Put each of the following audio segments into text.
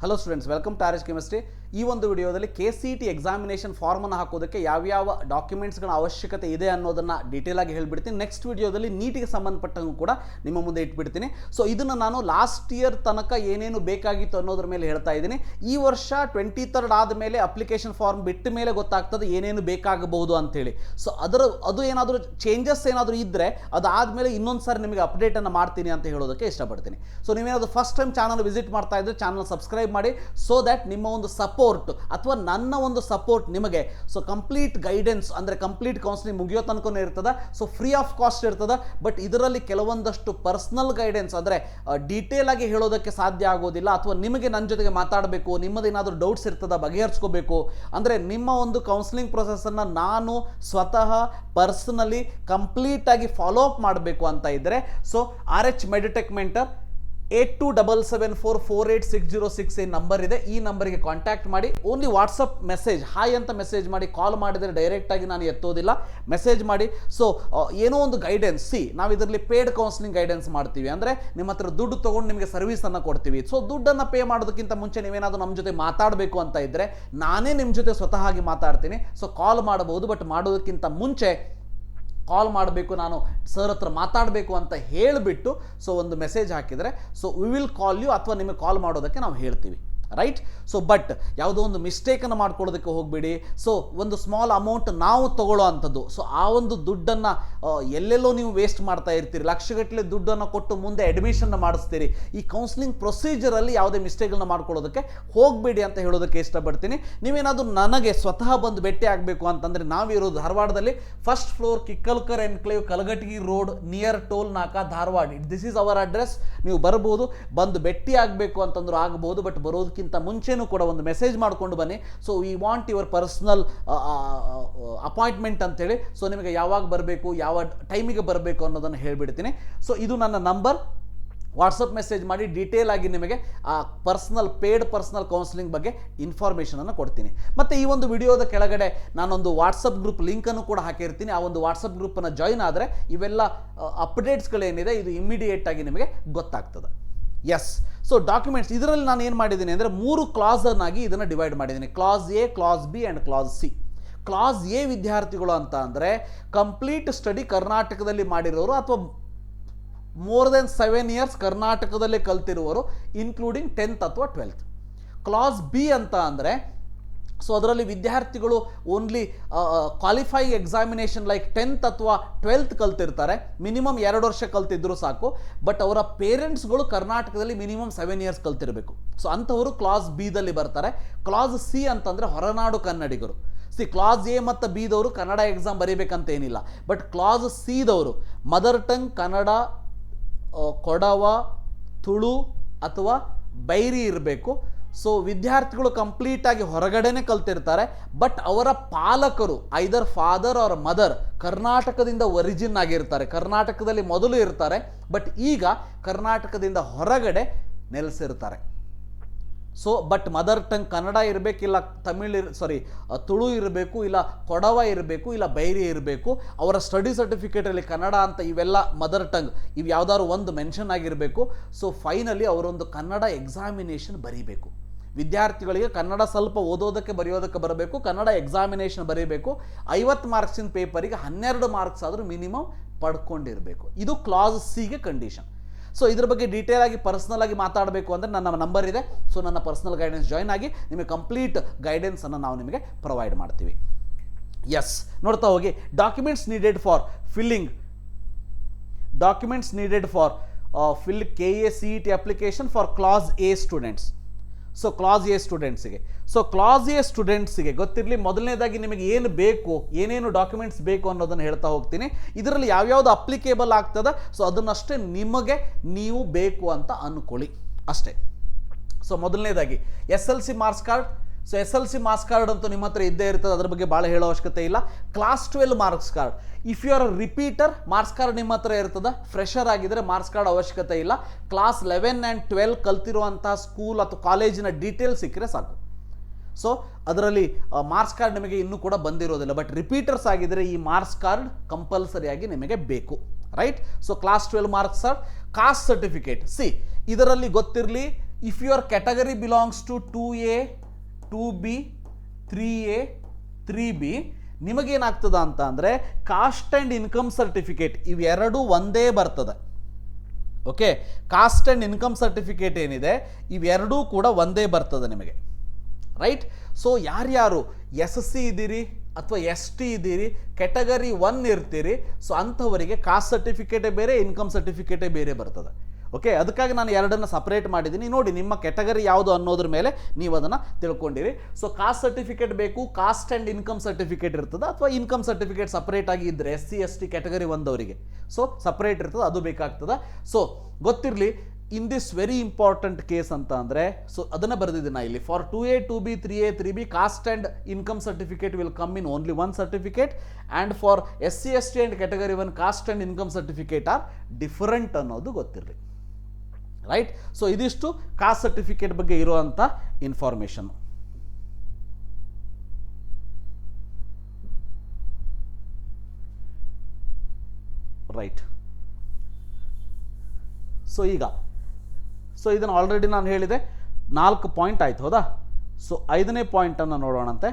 Hello students welcome to R S chemistry ಈ ಒಂದು ವಿಡಿಯೋದಲ್ಲಿ ಕೆ ಸಿ ಟಿ ಎಕ್ಸಾಮಿನೇಷನ್ ಫಾರ್ಮನ್ನು ಹಾಕೋದಕ್ಕೆ ಯಾವ್ಯಾವ ಡಾಕ್ಯುಮೆಂಟ್ಸ್ಗಳ ಅವಶ್ಯಕತೆ ಇದೆ ಅನ್ನೋದನ್ನು ಡೀಟೇಲ್ ಆಗಿ ಹೇಳಿಬಿಡ್ತೀನಿ. ನೆಕ್ಸ್ಟ್ ವಿಡಿಯೋದಲ್ಲಿ ನೀಟಿಗೆ ಸಂಬಂಧಪಟ್ಟಂಗೂ ಕೂಡ ನಿಮ್ಮ ಮುಂದೆ ಇಟ್ಬಿಡ್ತೀನಿ. ಸೊ ಇದನ್ನು ನಾನು ಲಾಸ್ಟ್ ಇಯರ್ ತನಕ ಏನೇನು ಬೇಕಾಗಿತ್ತು ಅನ್ನೋದ್ರ ಮೇಲೆ ಹೇಳ್ತಾ ಇದ್ದೀನಿ. ಈ ವರ್ಷ ಟ್ವೆಂಟಿ ತರ್ಡ್ ಆದಮೇಲೆ ಅಪ್ಲಿಕೇಶನ್ ಫಾರ್ಮ್ ಬಿಟ್ಟ ಮೇಲೆ ಗೊತ್ತಾಗ್ತದೆ ಏನೇನು ಬೇಕಾಗಬಹುದು ಅಂತೇಳಿ. ಸೊ ಅದರ, ಅದು ಏನಾದರೂ ಚೇಂಜಸ್ ಏನಾದರೂ ಇದ್ದರೆ ಅದಾದಮೇಲೆ ಇನ್ನೊಂದು ಸಾರಿ ನಿಮಗೆ ಅಪ್ಡೇಟನ್ನು ಮಾಡ್ತೀನಿ ಅಂತ ಹೇಳೋದಕ್ಕೆ ಇಷ್ಟಪಡ್ತೀನಿ. ಸೊ ನೀವೇನಾದರೂ ಫಸ್ಟ್ ಟೈಮ್ ಚಾನಲ್ ವಿಸಿಟ್ ಮಾಡ್ತಾ ಇದ್ದರೆ ಚಾನಲ್ ಸಬ್ಸ್ಕ್ರೈಬ್ ಮಾಡಿ ಸೊ ದ್ಯಾಟ್ ನಿಮ್ಮ ಒಂದು ಸಪೋರ್ಟ್ ಅಥವಾ ನನ್ನ ಒಂದು ಸಪೋರ್ಟ್ ನಿಮಗೆ. ಸೊ ಕಂಪ್ಲೀಟ್ ಗೈಡೆನ್ಸ್ ಅಂದರೆ ಕಂಪ್ಲೀಟ್ ಕೌನ್ಸಿಲಿಂಗ್ ಮುಗಿಯೋ ತನಕನೇ ಇರ್ತದೆ. ಸೊ ಫ್ರೀ ಆಫ್ ಕಾಸ್ಟ್ ಇರ್ತದೆ. ಬಟ್ ಇದರಲ್ಲಿ ಕೆಲವೊಂದಷ್ಟು ಪರ್ಸ್ನಲ್ ಗೈಡೆನ್ಸ್ ಅಂದರೆ ಡೀಟೇಲ್ ಆಗಿ ಹೇಳೋದಕ್ಕೆ ಸಾಧ್ಯ ಆಗೋದಿಲ್ಲ. ಅಥವಾ ನಿಮಗೆ ನನ್ನ ಜೊತೆಗೆ ಮಾತಾಡಬೇಕು ನಿಮ್ಮದೇನಾದರೂ ಡೌಟ್ಸ್ ಇರ್ತದ, ಬಗೆಹರಿಸ್ಕೋಬೇಕು. ಅಂದರೆ ನಿಮ್ಮ ಒಂದು ಕೌನ್ಸಿಲಿಂಗ್ ಪ್ರೊಸೆಸನ್ನು ನಾನು ಸ್ವತಃ ಪರ್ಸನಲಿ ಕಂಪ್ಲೀಟಾಗಿ ಫಾಲೋ ಅಪ್ ಮಾಡಬೇಕು ಅಂತ ಇದ್ದರೆ so R H Meditech mentor eight two double seven four four eight six zero six ಏನ್ ನಂಬರ್ ಇದೆ. ಈ ನಂಬರಿಗೆ ಕಾಂಟ್ಯಾಕ್ಟ್ ಮಾಡಿ. ಓನ್ಲಿ ವಾಟ್ಸಪ್ ಮೆಸೇಜ್ ಹಾಯ್ ಅಂತ ಮೆಸೇಜ್ ಮಾಡಿ ಕಾಲ್ ಮಾಡಿದರೆ ಡೈರೆಕ್ಟಾಗಿ ನಾನು ಎತ್ತೋದಿಲ್ಲ. ಮೆಸೇಜ್ ಮಾಡಿ. ಸೊ ಏನೋ ಒಂದು ಗೈಡೆನ್ಸ್ ಸಿ ನಾವು ಇದರಲ್ಲಿ ಪೇಡ್ ಕೌನ್ಸಿಲಿಂಗ್ ಗೈಡೆನ್ಸ್ ಮಾಡ್ತೀವಿ. ಅಂದರೆ ನಿಮ್ಮ ಹತ್ರ ದುಡ್ಡು ತೊಗೊಂಡು ನಿಮಗೆ ಸರ್ವಿಸನ್ನು ಕೊಡ್ತೀವಿ. ಸೊ ದುಡ್ಡನ್ನು ಪೇ ಮಾಡೋದಕ್ಕಿಂತ ಮುಂಚೆ ನೀವೇನಾದರೂ ನಮ್ಮ ಜೊತೆ ಮಾತಾಡಬೇಕು ಅಂತ ಇದ್ದರೆ ನಾನೇ ನಿಮ್ಮ ಜೊತೆ ಸ್ವತಃ ಆಗಿ ಮಾತಾಡ್ತೀನಿ. ಸೊ ಕಾಲ್ ಮಾಡಬಹುದು ಬಟ್ ಮಾಡೋದಕ್ಕಿಂತ ಮುಂಚೆ ಕಾಲ್ ಮಾಡಬೇಕು, ನಾನು ಸರ್ ಹತ್ರ ಮಾತಾಡಬೇಕು ಅಂತ ಹೇಳಿಬಿಟ್ಟು ಸೊ ಒಂದು ಮೆಸೇಜ್ ಹಾಕಿದರೆ so we will call you ಅಥವಾ ನಿಮಗೆ ಕಾಲ್ ಮಾಡೋದಕ್ಕೆ ನಾವು ಹೇಳ್ತೀವಿ. ರೈಟ್ ಸೊ ಬಟ್ ಯಾವುದೋ ಒಂದು ಮಿಸ್ಟೇಕನ್ನು ಮಾಡ್ಕೊಳ್ಳೋದಕ್ಕೆ ಹೋಗಬೇಡಿ. ಸೊ ಒಂದು ಸ್ಮಾಲ್ ಅಮೌಂಟ್ ನಾವು ತಗೊಳ್ಳೋ ಅಂಥದ್ದು. ಸೊ ಆ ಒಂದು ದುಡ್ಡನ್ನು ಎಲ್ಲೆಲ್ಲೋ ನೀವು ವೇಸ್ಟ್ ಮಾಡ್ತಾ ಇರ್ತೀರಿ. ಲಕ್ಷಗಟ್ಟಲೆ ದುಡ್ಡನ್ನು ಕೊಟ್ಟು ಮುಂದೆ ಅಡ್ಮಿಷನ್ನ ಮಾಡಿಸ್ತೀರಿ. ಈ ಕೌನ್ಸಿಲಿಂಗ್ ಪ್ರೊಸೀಜರಲ್ಲಿ ಯಾವುದೇ ಮಿಸ್ಟೇಕ್ಗಳನ್ನ ಮಾಡ್ಕೊಳ್ಳೋದಕ್ಕೆ ಹೋಗಬೇಡಿ ಅಂತ ಹೇಳೋದಕ್ಕೆ ಇಷ್ಟಪಡ್ತೀನಿ. ನೀವೇನಾದರೂ ನನಗೆ ಸ್ವತಃ ಬಂದು ಭೇಟಿ ಆಗಬೇಕು ಅಂತಂದರೆ ನಾವಿರೋದು ಧಾರವಾಡದಲ್ಲಿ first floor Kikkalkar enclave Kalghatgi road near toll Naka Dharwad. This is our address ನೀವು ಬರ್ಬೋದು. ಬಂದು ಭೇಟಿ ಆಗಬೇಕು ಅಂತಂದ್ರೂ ಆಗಬಹುದು ಬಟ್ ಬರೋದಕ್ಕಿಂತ ಮುಂಚೆನೂ ಕೂಡ ಒಂದು ಮೆಸೇಜ್ ಮಾಡಿಕೊಂಡು ಬನ್ನಿ. So we want your personal appointment ಅಂತೇಳಿ. ಸೊ ನಿಮಗೆ ಯಾವಾಗ ಬರಬೇಕು, ಯಾವ ಟೈಮಿಗೆ ಬರಬೇಕು ಅನ್ನೋದನ್ನು ಹೇಳಿಬಿಡ್ತೀನಿ. ಸೊ ಇದು ನನ್ನ ನಂಬರ್ ವಾಟ್ಸಪ್ ಮೆಸೇಜ್ ಮಾಡಿ ಡೀಟೇಲ್ ಆಗಿ ನಿಮಗೆ, ಆ ಪರ್ಸ್ನಲ್ ಪೇಡ್ ಪರ್ಸ್ನಲ್ ಕೌನ್ಸಿಲಿಂಗ್ ಬಗ್ಗೆ ಇನ್ಫಾರ್ಮೇಷನನ್ನು ಕೊಡ್ತೀನಿ. ಮತ್ತು ಈ ಒಂದು ವಿಡಿಯೋದ ಕೆಳಗಡೆ ನಾನೊಂದು ವಾಟ್ಸಪ್ ಗ್ರೂಪ್ ಲಿಂಕನ್ನು ಕೂಡ ಹಾಕಿರ್ತೀನಿ. ಆ ಒಂದು ವಾಟ್ಸಪ್ ಗ್ರೂಪನ್ನು ಜಾಯಿನ್ ಆದರೆ ಇವೆಲ್ಲ ಅಪ್ಡೇಟ್ಸ್ಗಳೇನಿದೆ ಇದು ಇಮ್ಮಿಡಿಯೇಟ್ ಆಗಿ ನಿಮಗೆ ಗೊತ್ತಾಗ್ತದೆ. ಎಸ್ ಸೊ ಡಾಕ್ಯುಮೆಂಟ್ಸ್ ಇದರಲ್ಲಿ ನಾನು ಏನು ಮಾಡಿದ್ದೀನಿ ಅಂದರೆ ಮೂರು ಕ್ಲಾಸನ್ನಾಗಿ ಇದನ್ನು ಡಿವೈಡ್ ಮಾಡಿದ್ದೀನಿ. Class A class B and class C class A ವಿದ್ಯಾರ್ಥಿಗಳು ಅಂತ ಅಂದರೆ ಕಂಪ್ಲೀಟ್ ಸ್ಟಡಿ ಕರ್ನಾಟಕದಲ್ಲಿ ಮಾಡಿರೋರು ಅಥವಾ ಮೋರ್ ದೆನ್ ಸೆವೆನ್ ಇಯರ್ಸ್ ಕರ್ನಾಟಕದಲ್ಲೇ ಕಲ್ತಿರುವರು ಇನ್ಕ್ಲೂಡಿಂಗ್ ಟೆಂತ್ ಅಥವಾ ಟ್ವೆಲ್ತ್ ಕ್ಲಾಸ್ ಬಿ ಅಂತ ಅಂದರೆ ಸೊ ಅದರಲ್ಲಿ ವಿದ್ಯಾರ್ಥಿಗಳು only qualify examination like tenth ಅಥವಾ ಟ್ವೆಲ್ತ್ ಕಲ್ತಿರ್ತಾರೆ. ಮಿನಿಮಮ್ ಎರಡು ವರ್ಷ ಕಲ್ತಿದ್ರು ಸಾಕು. ಬಟ್ ಅವರ ಪೇರೆಂಟ್ಸ್ಗಳು ಕರ್ನಾಟಕದಲ್ಲಿ ಮಿನಿಮಮ್ ಸೆವೆನ್ ಇಯರ್ಸ್ ಕಲ್ತಿರಬೇಕು. ಸೊ ಅಂಥವರು ಕ್ಲಾಸ್ ಬಿದಲ್ಲಿ ಬರ್ತಾರೆ. ಕ್ಲಾಸ್ ಸಿ ಅಂತಂದರೆ ಹೊರನಾಡು ಕನ್ನಡಿಗರು. ಸಿ ಕ್ಲಾಸ್ ಎ ಮತ್ತು ಬಿದವರು ಕನ್ನಡ ಎಕ್ಸಾಮ್ ಬರೀಬೇಕಂತ ಏನಿಲ್ಲ. ಬಟ್ ಕ್ಲಾಸ್ ಸಿದವರು ಮದರ್ ಟಂಗ್ ಕನ್ನಡ ಕೊಡವ, ತುಳು ಅಥವಾ ಬೈರಿ ಇರಬೇಕು. ಸೊ ವಿದ್ಯಾರ್ಥಿಗಳು ಕಂಪ್ಲೀಟಾಗಿ ಹೊರಗಡೆನೆ ಕಲ್ತಿರ್ತಾರೆ ಬಟ್ ಅವರ ಪಾಲಕರು ಐದರ್ ಫಾದರ್ ಅವರ್ ಮದರ್ ಕರ್ನಾಟಕದಿಂದ ಒರಿಜಿನ್ ಆಗಿರ್ತಾರೆ. ಕರ್ನಾಟಕದಲ್ಲಿ ಮೊದಲು ಇರ್ತಾರೆ ಬಟ್ ಈಗ ಕರ್ನಾಟಕದಿಂದ ಹೊರಗಡೆ ನೆಲೆಸಿರ್ತಾರೆ. So but mother tongue Kannada ಇರಬೇಕಿಲ್ಲ Tamil ಇರ್ ಸಾರಿ ತುಳು ಇರಬೇಕು, ಇಲ್ಲ ಕೊಡವ ಇರಬೇಕು, ಇಲ್ಲ ಬೈರಿ ಇರಬೇಕು, ಅವರ ಸ್ಟಡಿ ಸರ್ಟಿಫಿಕೇಟಲ್ಲಿ ಕನ್ನಡ ಅಂತ ಇವೆಲ್ಲ ಮದರ್ ಟಂಗ್ ಇವು ಯಾವ್ದಾದ್ರು ಒಂದು ಮೆನ್ಷನ್ ಆಗಿರಬೇಕು. ಸೊ ಫೈನಲಿ ಅವರೊಂದು ಕನ್ನಡ ಎಕ್ಸಾಮಿನೇಷನ್ ಬರೀಬೇಕು. ವಿದ್ಯಾರ್ಥಿಗಳಿಗೆ ಕನ್ನಡ ಸ್ವಲ್ಪ ಓದೋದಕ್ಕೆ ಬರೆಯೋದಕ್ಕೆ ಬರಬೇಕು, ಕನ್ನಡ ಎಕ್ಸಾಮಿನೇಷನ್ ಬರೀಬೇಕು, ಐವತ್ತು ಮಾರ್ಕ್ಸಿನ ಪೇಪರಿಗೆ ಹನ್ನೆರಡು ಮಾರ್ಕ್ಸ್ ಆದರೂ ಮಿನಿಮಮ್ ಪಡ್ಕೊಂಡಿರಬೇಕು. ಇದು ಕ್ಲಾಸ್ ಸಿಗೆ ಕಂಡೀಷನ್ ಸೊ ಇದ್ರ ಬಗ್ಗೆ ಡೀಟೇಲ್ ಆಗಿ ಪರ್ಸ್ನಲ್ ಆಗಿ ಮಾತಾಡಬೇಕು ಅಂದರೆ ನನ್ನ ನಂಬರ್ ಇದೆ. ಸೊ ನನ್ನ ಪರ್ಸ್ನಲ್ ಗೈಡೆನ್ಸ್ ಜಾಯ್ನ್ ಆಗಿ, ನಿಮಗೆ ಕಂಪ್ಲೀಟ್ ಗೈಡೆನ್ಸನ್ನು ನಾವು ನಿಮಗೆ ಪ್ರೊವೈಡ್ ಮಾಡ್ತೀವಿ. ಎಸ್ ನೋಡ್ತಾ ಹೋಗಿ. Documents needed for filling documents needed for fill K A C E T application for class A students so class A ಸ್ಟೂಡೆಂಟ್ಸಿಗೆ so class A ಸ್ಟೂಡೆಂಟ್ಸಿಗೆ ಗೊತ್ತಿರಲಿ, ಮೊದಲನೇದಾಗಿ ನಿಮಗೆ ಏನು ಬೇಕು, ಏನೇನು ಡಾಕ್ಯುಮೆಂಟ್ಸ್ ಬೇಕು ಅನ್ನೋದನ್ನು ಹೇಳ್ತಾ ಹೋಗ್ತೀನಿ. ಇದರಲ್ಲಿ ಯಾವ್ಯಾವ್ದು ಅಪ್ಲಿಕೇಬಲ್ ಆಗ್ತದೆ? ಸೊ ಅದನ್ನಷ್ಟೇ ನಿಮಗೆ ನೀವು ಬೇಕು ಅಂತ ಅಂದ್ಕೊಳ್ಳಿ ಅಷ್ಟೇ. ಸೊ ಮೊದಲನೇದಾಗಿ, S L C marks card so S L C marks card ಅಂತೂ ನಿಮ್ಮ ಹತ್ರ ಇದ್ದೇ ಇರ್ತದೆ. ಅದ್ರ ಬಗ್ಗೆ ಭಾಳ ಹೇಳೋ ಅವಶ್ಯಕತೆ ಇಲ್ಲ. Class twelve marks card if you are repeater marks card ನಿಮ್ಮ ಹತ್ರ ಇರ್ತದೆ. ಫ್ರೆಷರ್ ಆಗಿದ್ರೆ ಮಾರ್ಕ್ಸ್ ಕಾರ್ಡ್ ಅವಶ್ಯಕತೆ ಇಲ್ಲ. ಕ್ಲಾಸ್ ಲೆವೆನ್ ಆ್ಯಂಡ್ ಟ್ವೆಲ್ ಕಲ್ತಿರುವಂತಹ ಸ್ಕೂಲ್ ಅಥವಾ ಕಾಲೇಜಿನ ಡೀಟೇಲ್ಸ್ ಸಿಕ್ಕರೆ ಸಾಕು. ಸೊ ಅದರಲ್ಲಿ ಮಾರ್ಕ್ಸ್ ಕಾರ್ಡ್ ನಿಮಗೆ ಇನ್ನೂ ಕೂಡ ಬಂದಿರೋದಿಲ್ಲ. ಬಟ್ ರಿಪೀಟರ್ಸ್ ಆಗಿದ್ರೆ ಈ ಮಾರ್ಕ್ಸ್ ಕಾರ್ಡ್ ಕಂಪಲ್ಸರಿಯಾಗಿ ನಿಮಗೆ ಬೇಕು. Right so class twelve marks card caste certificate C ಇದರಲ್ಲಿ ಗೊತ್ತಿರಲಿ if your category belongs to two A two B, three A, three B. ನಿಮಗೇನಾಗ್ತದ ಅಂತ ಅಂದರೆ ಕಾಸ್ಟ್ ಆ್ಯಂಡ್ ಇನ್ಕಮ್ ಸರ್ಟಿಫಿಕೇಟ್ ಇವೆರಡೂ ಒಂದೇ ಬರ್ತದೆ. Okay? Caste and income certificate ಏನಿದೆ? ಇವೆರಡೂ ಕೂಡ ಒಂದೇ ಬರ್ತದೆ ನಿಮಗೆ. ರೈಟ್? ಸೊ ಯಾರ್ಯಾರು ಎಸ್ ಸಿ ಇದ್ದೀರಿ ಅಥವಾ ಎಸ್ ಟಿ ಇದ್ದೀರಿ ಕೆಟಗರಿ ಒನ್ ಇರ್ತೀರಿ, ಸೊ ಅಂಥವರಿಗೆ ಕಾಸ್ಟ್ ಸರ್ಟಿಫಿಕೇಟೇ ಬೇರೆ, ಇನ್ಕಮ್ ಸರ್ಟಿಫಿಕೇಟೇ ಬೇರೆ ಬರ್ತದೆ. ಓಕೆ ಅದಕ್ಕಾಗಿ ನಾನು ಎರಡನ್ನು ಸಪ್ರೇಟ್ ಮಾಡಿದ್ದೀನಿ. ನೋಡಿ, ನಿಮ್ಮ ಕೆಟಗರಿ ಯಾವುದು ಅನ್ನೋದ್ರ ಮೇಲೆ ನೀವು ಅದನ್ನು ತಿಳ್ಕೊಂಡಿರಿ. ಸೊ ಕಾಸ್ಟ್ ಸರ್ಟಿಫಿಕೇಟ್ ಬೇಕು ಕಾಸ್ಟ್ ಆ್ಯಂಡ್ ಇನ್ಕಮ್ ಸರ್ಟಿಫಿಕೇಟ್ ಇರ್ತದೆ ಅಥವಾ ಇನ್ಕಮ್ ಸರ್ಟಿಫಿಕೇಟ್ ಸಪ್ರೇಟ್ ಆಗಿ ಇದ್ದರೆ S C S T category ಒಂದವರಿಗೆ so separate ಇರ್ತದೆ, ಅದು ಬೇಕಾಗ್ತದೆ. ಸೊ ಗೊತ್ತಿರಲಿ in this very important case ಅಂತ ಅಂದರೆ ಸೊ ಅದನ್ನು ಬರೆದಿದ್ದೀನಿ ಇಲ್ಲಿ. For two A two B three A three B caste and income certificate will come in only one certificate and for S C S T and category one caste and income certificate are different ಅನ್ನೋದು ಗೊತ್ತಿರಲಿ. Right so ಇದಿಷ್ಟು caste certificate ಬಗ್ಗೆ ಇರುವಂಥ information right so ಈಗ so ಇದನ್ನು already ನಾನು ಹೇಳಿದೆ, ನಾಲ್ಕು ಪಾಯಿಂಟ್ ಆಯ್ತು, ಹೌದಾ? ಸೊ ಐದನೇ ಪಾಯಿಂಟನ್ನು ನೋಡೋಣಂತೆ.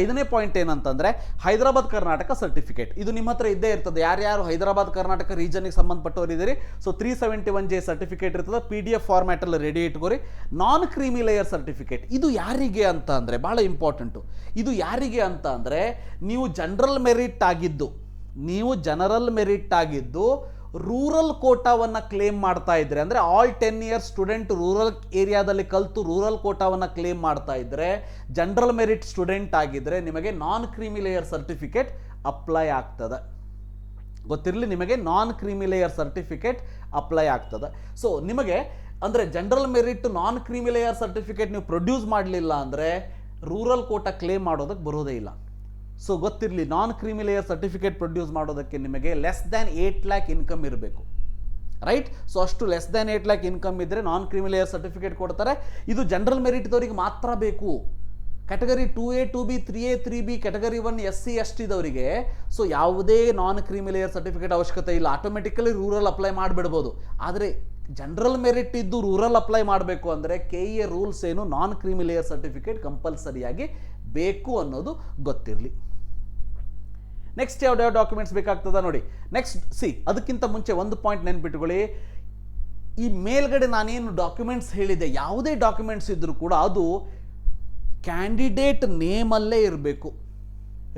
ಐದನೇ ಪಾಯಿಂಟ್ ಏನಂತಂದರೆ ಹೈದರಾಬಾದ್ ಕರ್ನಾಟಕ ಸರ್ಟಿಫಿಕೇಟ್ ಇದು ನಿಮ್ಮ ಹತ್ರ ಇದ್ದೇ ಇರ್ತದೆ. ಯಾರ್ಯಾರು ಹೈದರಾಬಾದ್ ಕರ್ನಾಟಕ ರೀಜನ್ಗೆ ಸಂಬಂಧಪಟ್ಟವರು ಇದ್ದೀರಿ so three seventy one J certificate ಇರ್ತದೆ ಪಿ ಡಿ ಎಫ್ ಫಾರ್ಮ್ಯಾಟಲ್ಲಿ ರೆಡಿ ಇಟ್ಕೋರಿ. ನಾನ್ ಕ್ರೀಮಿ ಲೇಯರ್ ಸರ್ಟಿಫಿಕೇಟ್ ಇದು ಯಾರಿಗೆ ಅಂತ ಅಂದರೆ ಭಾಳ ಇಂಪಾರ್ಟೆಂಟು ಇದು ಯಾರಿಗೆ ಅಂತ ಅಂದರೆ ನೀವು ಜನರಲ್ ಮೆರಿಟ್ ಆಗಿದ್ದು, ನೀವು ಜನರಲ್ ಮೆರಿಟ್ ಆಗಿದ್ದು ರೂರಲ್ ಕೋಟಾವನ್ನು ಕ್ಲೇಮ್ ಮಾಡ್ತಾ ಇದ್ದರೆ ಅಂದರೆ all ten years student rural ಏರಿಯಾದಲ್ಲಿ ಕಲಿತು ರೂರಲ್ ಕೋಟಾವನ್ನು ಕ್ಲೇಮ್ ಮಾಡ್ತಾ ಇದ್ದರೆ ಜನರಲ್ ಮೆರಿಟ್ ಸ್ಟೂಡೆಂಟ್ ಆಗಿದ್ದರೆ ನಿಮಗೆ non creamy layer certificate apply ಆಗ್ತದೆ. ಗೊತ್ತಿರಲಿ, ನಿಮಗೆ non creamy layer certificate apply ಆಗ್ತದೆ. ಸೊ ನಿಮಗೆ, ಅಂದರೆ general merit non creamy layer certificate ನೀವು ಪ್ರೊಡ್ಯೂಸ್ ಮಾಡಲಿಲ್ಲ ಅಂದರೆ ರೂರಲ್ ಕೋಟ ಕ್ಲೇಮ್ ಮಾಡೋದಕ್ಕೆ ಬರೋದೇ ಇಲ್ಲ. ಸೊ ಗೊತ್ತಿರಲಿ non creamy layer certificate produce ಮಾಡೋದಕ್ಕೆ ನಿಮಗೆ less than eight lakh income ಇರಬೇಕು. ರೈಟ್ ಸೊ ಅಷ್ಟು less than eight lakh income ಇದ್ದರೆ ನಾನ್ ಕ್ರೀಮಿ ಲೇಯರ್ ಸರ್ಟಿಫಿಕೇಟ್ ಕೊಡ್ತಾರೆ. ಇದು ಜನರಲ್ ಮೆರಿಟ್ದವರಿಗೆ ಮಾತ್ರ ಬೇಕು. Category two A two B three A three B category one S C S ಟಿದವರಿಗೆ so ಯಾವುದೇ non creamy layer certificate ಅವಶ್ಯಕತೆ ಇಲ್ಲ. ಆಟೋಮೆಟಿಕಲಿ ರೂರಲ್ ಅಪ್ಲೈ ಮಾಡಿಬಿಡ್ಬೋದು. ಆದರೆ ಜನರಲ್ ಮೆರಿಟ್ ಇದ್ದು ರೂರಲ್ ಅಪ್ಲೈ ಮಾಡಬೇಕು ಅಂದರೆ ಕೆ ಎ ರೂಲ್ಸ್ ಏನು ನಾನ್ ಕ್ರೀಮಿ ಲೇಯರ್ ಸರ್ಟಿಫಿಕೇಟ್ ಕಂಪಲ್ಸರಿಯಾಗಿ ಬೇಕು ಅನ್ನೋದು ಗೊತ್ತಿರಲಿ. ನೆಕ್ಸ್ಟ್ ಯಾವ ಡಾಕ್ಯುಮೆಂಟ್ಸ್ ಬೇಕಾಗ್ತದ ನೋಡಿ. ನೆಕ್ಸ್ಟ್ ಸಿ ಅದಕ್ಕಿಂತ ಮುಂಚೆ ಒಂದು ಪಾಯಿಂಟ್ ನೆನ್ಪಿಟ್ಕೊಳ್ಳಿ. ಈ ಮೇಲ್ಗಡೆ ನಾನೇನು ಡಾಕ್ಯುಮೆಂಟ್ಸ್ ಹೇಳಿದೆ ಯಾವುದೇ ಡಾಕ್ಯುಮೆಂಟ್ಸ್ ಇದ್ದರೂ ಕೂಡ ಅದು ಕ್ಯಾಂಡಿಡೇಟ್ ನೇಮಲ್ಲೇ ಇರಬೇಕು.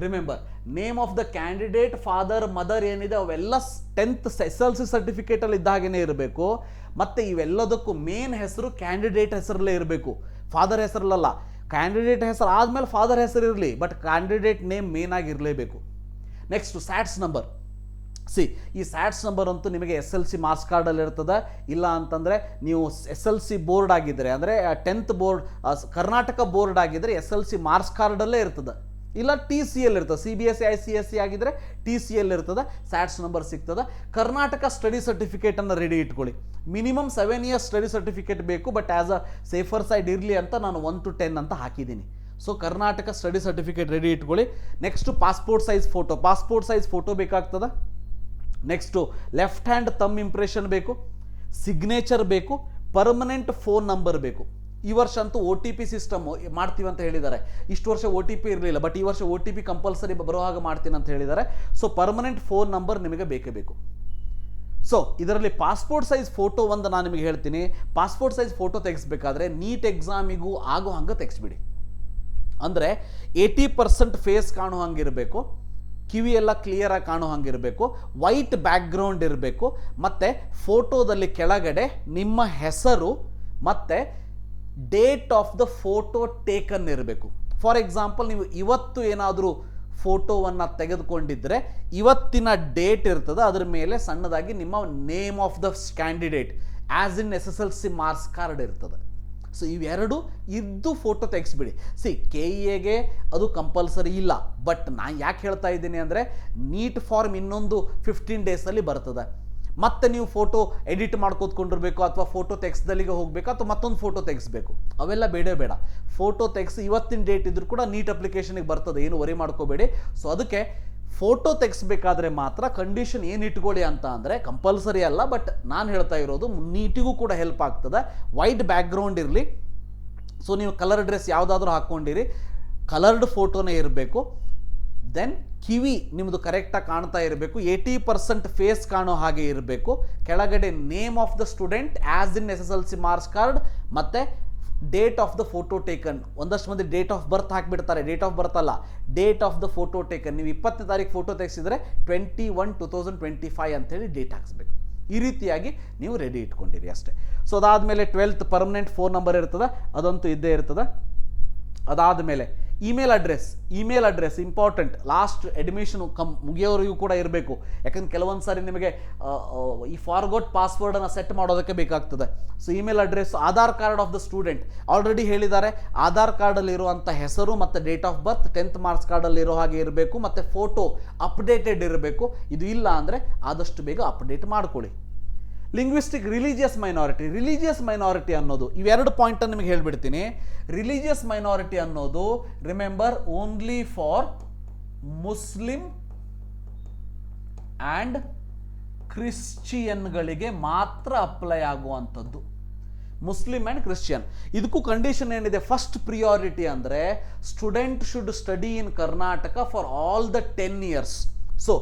Remember name of the candidate father mother ಏನಿದೆ, ಅವೆಲ್ಲ ಟೆಂತ್ ಎಸ್ ಎಲ್ ಸಿ ಸರ್ಟಿಫಿಕೇಟಲ್ಲಿ ಇದ್ದಾಗೇ ಇರಬೇಕು. ಮತ್ತು ಇವೆಲ್ಲದಕ್ಕೂ ಮೇನ್ ಹೆಸರು ಕ್ಯಾಂಡಿಡೇಟ್ ಹೆಸರಲ್ಲೇ ಇರಬೇಕು. ಫಾದರ್ ಹೆಸರಲ್ಲ ಕ್ಯಾಂಡಿಡೇಟ್ ಹೆಸರು ಆದಮೇಲೆ ಫಾದರ್ ಹೆಸರು ಇರಲಿ ಬಟ್ ಕ್ಯಾಂಡಿಡೇಟ್ ನೇಮ್ ಮೇನ್ ಆಗಿರಲೇಬೇಕು. ನೆಕ್ಸ್ಟ್ ಸ್ಯಾಟ್ಸ್ ನಂಬರ್ ಸಿ ಈ ಸ್ಯಾಟ್ಸ್ ನಂಬರ್ ಅಂತೂ ನಿಮಗೆ ಎಸ್ ಎಲ್ ಸಿ ಮಾರ್ಕ್ಸ್ ಕಾರ್ಡಲ್ಲಿ ಇರ್ತದೆ. ಇಲ್ಲ ಅಂತಂದರೆ ನೀವು ಎಸ್ ಎಲ್ ಸಿ ಬೋರ್ಡ್ ಆಗಿದ್ದರೆ ಅಂದರೆ ಟೆಂತ್ ಬೋರ್ಡ್ ಕರ್ನಾಟಕ ಬೋರ್ಡ್ ಆಗಿದ್ದರೆ ಎಸ್ ಎಲ್ ಸಿ ಮಾರ್ಕ್ಸ್ ಕಾರ್ಡಲ್ಲೇ ಇರ್ತದೆ. ಇಲ್ಲ ಟಿ ಸಿ ಎಲ್ ಇರ್ತದೆ. C B S C I C S C ಆಗಿದ್ದರೆ ಟಿ ಸಿ ಎಲ್ ಇರ್ತದೆ ಸ್ಯಾಟ್ಸ್ ನಂಬರ್ ಸಿಗ್ತದೆ. ಕರ್ನಾಟಕ ಸ್ಟಡಿ ಸರ್ಟಿಫಿಕೇಟನ್ನು ರೆಡಿ ಇಟ್ಕೊಳ್ಳಿ. Minimum seven years study certificate ಬೇಕು but as a safer side ಇರಲಿ ಅಂತ ನಾನು ಒನ್ ಟು ಟೆನ್ ಅಂತ ಹಾಕಿದ್ದೀನಿ. So Karnataka study certificate ready ಇಟ್ಕೊಳ್ಳಿ. Next passport size photo passport size photo ಬೇಕಾಗ್ತದ? Next left hand thumb impression ಬೇಕು. ಸಿಗ್ನೇಚರ್ ಬೇಕು. ಪರ್ಮನೆಂಟ್ ಫೋನ್ ನಂಬರ್ ಬೇಕು. ಈ ವರ್ಷ ಅಂತೂ ಒ ಟಿ ಪಿ ಸಿಸ್ಟಮ್ ಮಾಡ್ತೀವಿ ಅಂತ ಹೇಳಿದ್ದಾರೆ. ಇಷ್ಟು ವರ್ಷ ಒ ಟಿ ಪಿ ಇರಲಿಲ್ಲ ಬಟ್ ಈ ವರ್ಷ ಒ ಟಿ ಪಿ ಕಂಪಲ್ಸರಿ ಬರೋ ಹಾಗೆ ಮಾಡ್ತೀನಿ ಅಂತ ಹೇಳಿದ್ದಾರೆ. ಸೊ ಪರ್ಮನೆಂಟ್ ಫೋನ್ ನಂಬರ್ ನಿಮಗೆ ಬೇಕೇ ಬೇಕು. ಸೊ ಇದರಲ್ಲಿ ಪಾಸ್ಪೋರ್ಟ್ ಸೈಜ್ ಫೋಟೋ ಒಂದು ನಾನು ನಿಮಗೆ ಹೇಳ್ತೀನಿ. ಪಾಸ್ಪೋರ್ಟ್ ಸೈಜ್ ಫೋಟೋ ತೆಗೆಸ್ಬೇಕಾದ್ರೆ, ನೀಟ್ ಎಕ್ಸಾಮಿಗೂ ಆಗೋ ಹಂಗೆ ತೆಗೆಸ್ಬಿಡಿ. ಅಂದರೆ ಏಯ್ಟಿ ಪರ್ಸೆಂಟ್ ಫೇಸ್ ಕಾಣೋ ಹಂಗಿರಬೇಕು ಕಿವಿಯೆಲ್ಲ ಕ್ಲಿಯರಾಗಿ ಕಾಣೋ ಹಂಗಿರಬೇಕು ವೈಟ್ ಬ್ಯಾಕ್ಗ್ರೌಂಡ್ ಇರಬೇಕು, ಮತ್ತು ಫೋಟೋದಲ್ಲಿ ಕೆಳಗಡೆ ನಿಮ್ಮ ಹೆಸರು ಮತ್ತು date of the photo taken ಇರಬೇಕು. ಫಾರ್ ಎಕ್ಸಾಂಪಲ್ ನೀವು ಇವತ್ತು ಏನಾದರೂ ಫೋಟೋವನ್ನು ತೆಗೆದುಕೊಂಡಿದ್ದರೆ ಇವತ್ತಿನ ಡೇಟ್ ಇರ್ತದೆ, ಅದರ ಮೇಲೆ ಸಣ್ಣದಾಗಿ ನಿಮ್ಮ name of the candidate as in S S L C marks card ಇರ್ತದೆ. ಸೊ ಇವೆರಡು ಇದ್ದು ಫೋಟೋ ತೆಗೆಸ್ಬಿಡಿ. ಸಿ ಕೆ ಎಗೆ ಅದು ಕಂಪಲ್ಸರಿ ಇಲ್ಲ. ಬಟ್ ನಾನು ಯಾಕೆ ಹೇಳ್ತಾ ಇದ್ದೀನಿ ಅಂದರೆ ನೀಟ್ ಫಾರ್ಮ್ ಇನ್ನೊಂದು ಫಿಫ್ಟೀನ್ ಡೇಸಲ್ಲಿ ಬರ್ತದೆ. ಮತ್ತೆ ನೀವು ಫೋಟೋ ಎಡಿಟ್ ಮಾಡ್ಕೋತ್ಕೊಂಡಿರ್ಬೇಕು ಅಥವಾ ಫೋಟೋ ತೆಗ್ಸ್ದಲ್ಲಿಗೆ ಹೋಗಬೇಕು ಅಥವಾ ಮತ್ತೊಂದು ಫೋಟೋ ತೆಗೆಸ್ಬೇಕು. ಅವೆಲ್ಲ ಬೇಡ ಬೇಡ. ಫೋಟೋ ತೆಗೆಸಿ ಇವತ್ತಿನ ಡೇಟ್ ಇದ್ರೂ ಕೂಡ ನೀಟ್ ಅಪ್ಲಿಕೇಶನಿಗೆ ಬರ್ತದೆ. ಏನು ವರಿ ಮಾಡ್ಕೋಬೇಡಿ. ಸೊ ಅದಕ್ಕೆ ಫೋಟೋ ತೆಗೆಸ್ಬೇಕಾದ್ರೆ ಮಾತ್ರ ಕಂಡೀಷನ್ ಏನು ಇಟ್ಕೊಳ್ಳಿ ಅಂತ ಅಂದರೆ ಕಂಪಲ್ಸರಿ ಅಲ್ಲ ಬಟ್ ನಾನು ಹೇಳ್ತಾ ಇರೋದು ನೀಟಿಗೂ ಕೂಡ ಹೆಲ್ಪ್ ಆಗ್ತದೆ. ವೈಟ್ ಬ್ಯಾಕ್ಗ್ರೌಂಡ್ ಇರಲಿ. ಸೊ ನೀವು ಕಲರ್ ಡ್ರೆಸ್ ಯಾವುದಾದ್ರೂ ಹಾಕ್ಕೊಂಡಿರಿ ಕಲರ್ಡ್ ಫೋಟೋನೇ ಇರಬೇಕು. ದೆನ್ ಕಿವಿ ನಿಮ್ಮದು ಕರೆಕ್ಟಾಗಿ ಕಾಣ್ತಾ ಇರಬೇಕು. ಏಯ್ಟಿ ಪರ್ಸೆಂಟ್ ಫೇಸ್ ಕಾಣೋ ಹಾಗೆ ಇರಬೇಕು. ಕೆಳಗಡೆ name of the student as in S S L C marks card ಮತ್ತು date of the photo taken ಒಂದಷ್ಟು ಮಂದಿ ಡೇಟ್ ಆಫ್ ಬರ್ತ್ ಹಾಕಿಬಿಡ್ತಾರೆ. ಡೇಟ್ ಆಫ್ ಬರ್ತ್ ಅಲ್ಲ. Date of the photo taken ನೀವು ಇಪ್ಪತ್ತನೇ ತಾರೀಕು photo ತೆಗೆಸಿದ್ರೆ twenty one two thousand twenty five ಅಂತೇಳಿ date ಹಾಕಿಸ್ಬೇಕು. ಈ ರೀತಿಯಾಗಿ ನೀವು ರೆಡಿ ಇಟ್ಕೊಂಡಿರಿ ಅಷ್ಟೇ. ಸೊ ಅದಾದಮೇಲೆ ಟ್ವೆಲ್ತ್ ಪರ್ಮನೆಂಟ್ ಫೋನ್ ನಂಬರ್ ಇರ್ತದೆ. ಅದಂತೂ ಇದ್ದೇ ಇರ್ತದೆ. ಅದಾದಮೇಲೆ email address email address important last admission come ಮುಗಿಯೋವರೆಗೂ ಕೂಡ ಇರಬೇಕು. ಯಾಕಂದ್ರೆ ಕೆಲವೊಂದು ಸಾರಿ ನಿಮಗೆ ಈ ಫಾರ್ಗೋಟ್ ಪಾಸ್ವರ್ಡನ್ನು ಸೆಟ್ ಮಾಡೋದಕ್ಕೆ ಬೇಕಾಗ್ತದೆ. So email address Aadhaar card of the student already ಹೇಳಿದ್ದಾರೆ ಆಧಾರ್ ಕಾರ್ಡಲ್ಲಿರುವಂಥ ಹೆಸರು ಮತ್ತು date of birth tenth marks ಕಾರ್ಡಲ್ಲಿರೋ ಹಾಗೆ ಇರಬೇಕು, ಮತ್ತು ಫೋಟೋ ಅಪ್ಡೇಟೆಡ್ ಇರಬೇಕು. ಇದು ಇಲ್ಲ ಅಂದರೆ ಆದಷ್ಟು ಬೇಗ ಅಪ್ಡೇಟ್ ಮಾಡ್ಕೊಳ್ಳಿ. Linguistic religious minority religious minority ಅನ್ನೋದು, ಇವೆರಡು ಪಾಯಿಂಟನ್ನು ನಿಮಗೆ ಹೇಳಿಬಿಡ್ತೀನಿ. ರಿಲಿಜಿಯಸ್ ಮೈನಾರಿಟಿ ಅನ್ನೋದು remember only for Muslim and ಕ್ರಿಶ್ಚಿಯನ್ಗಳಿಗೆ ಮಾತ್ರ ಅಪ್ಲೈ ಆಗುವಂಥದ್ದು. ಮುಸ್ಲಿಂ ಆ್ಯಂಡ್ ಕ್ರಿಶ್ಚಿಯನ್ ಇದಕ್ಕೂ ಕಂಡೀಷನ್ ಏನಿದೆ? ಫಸ್ಟ್ ಪ್ರಿಯಾರಿಟಿ ಅಂದರೆ student should study in Karnataka for all the ten years so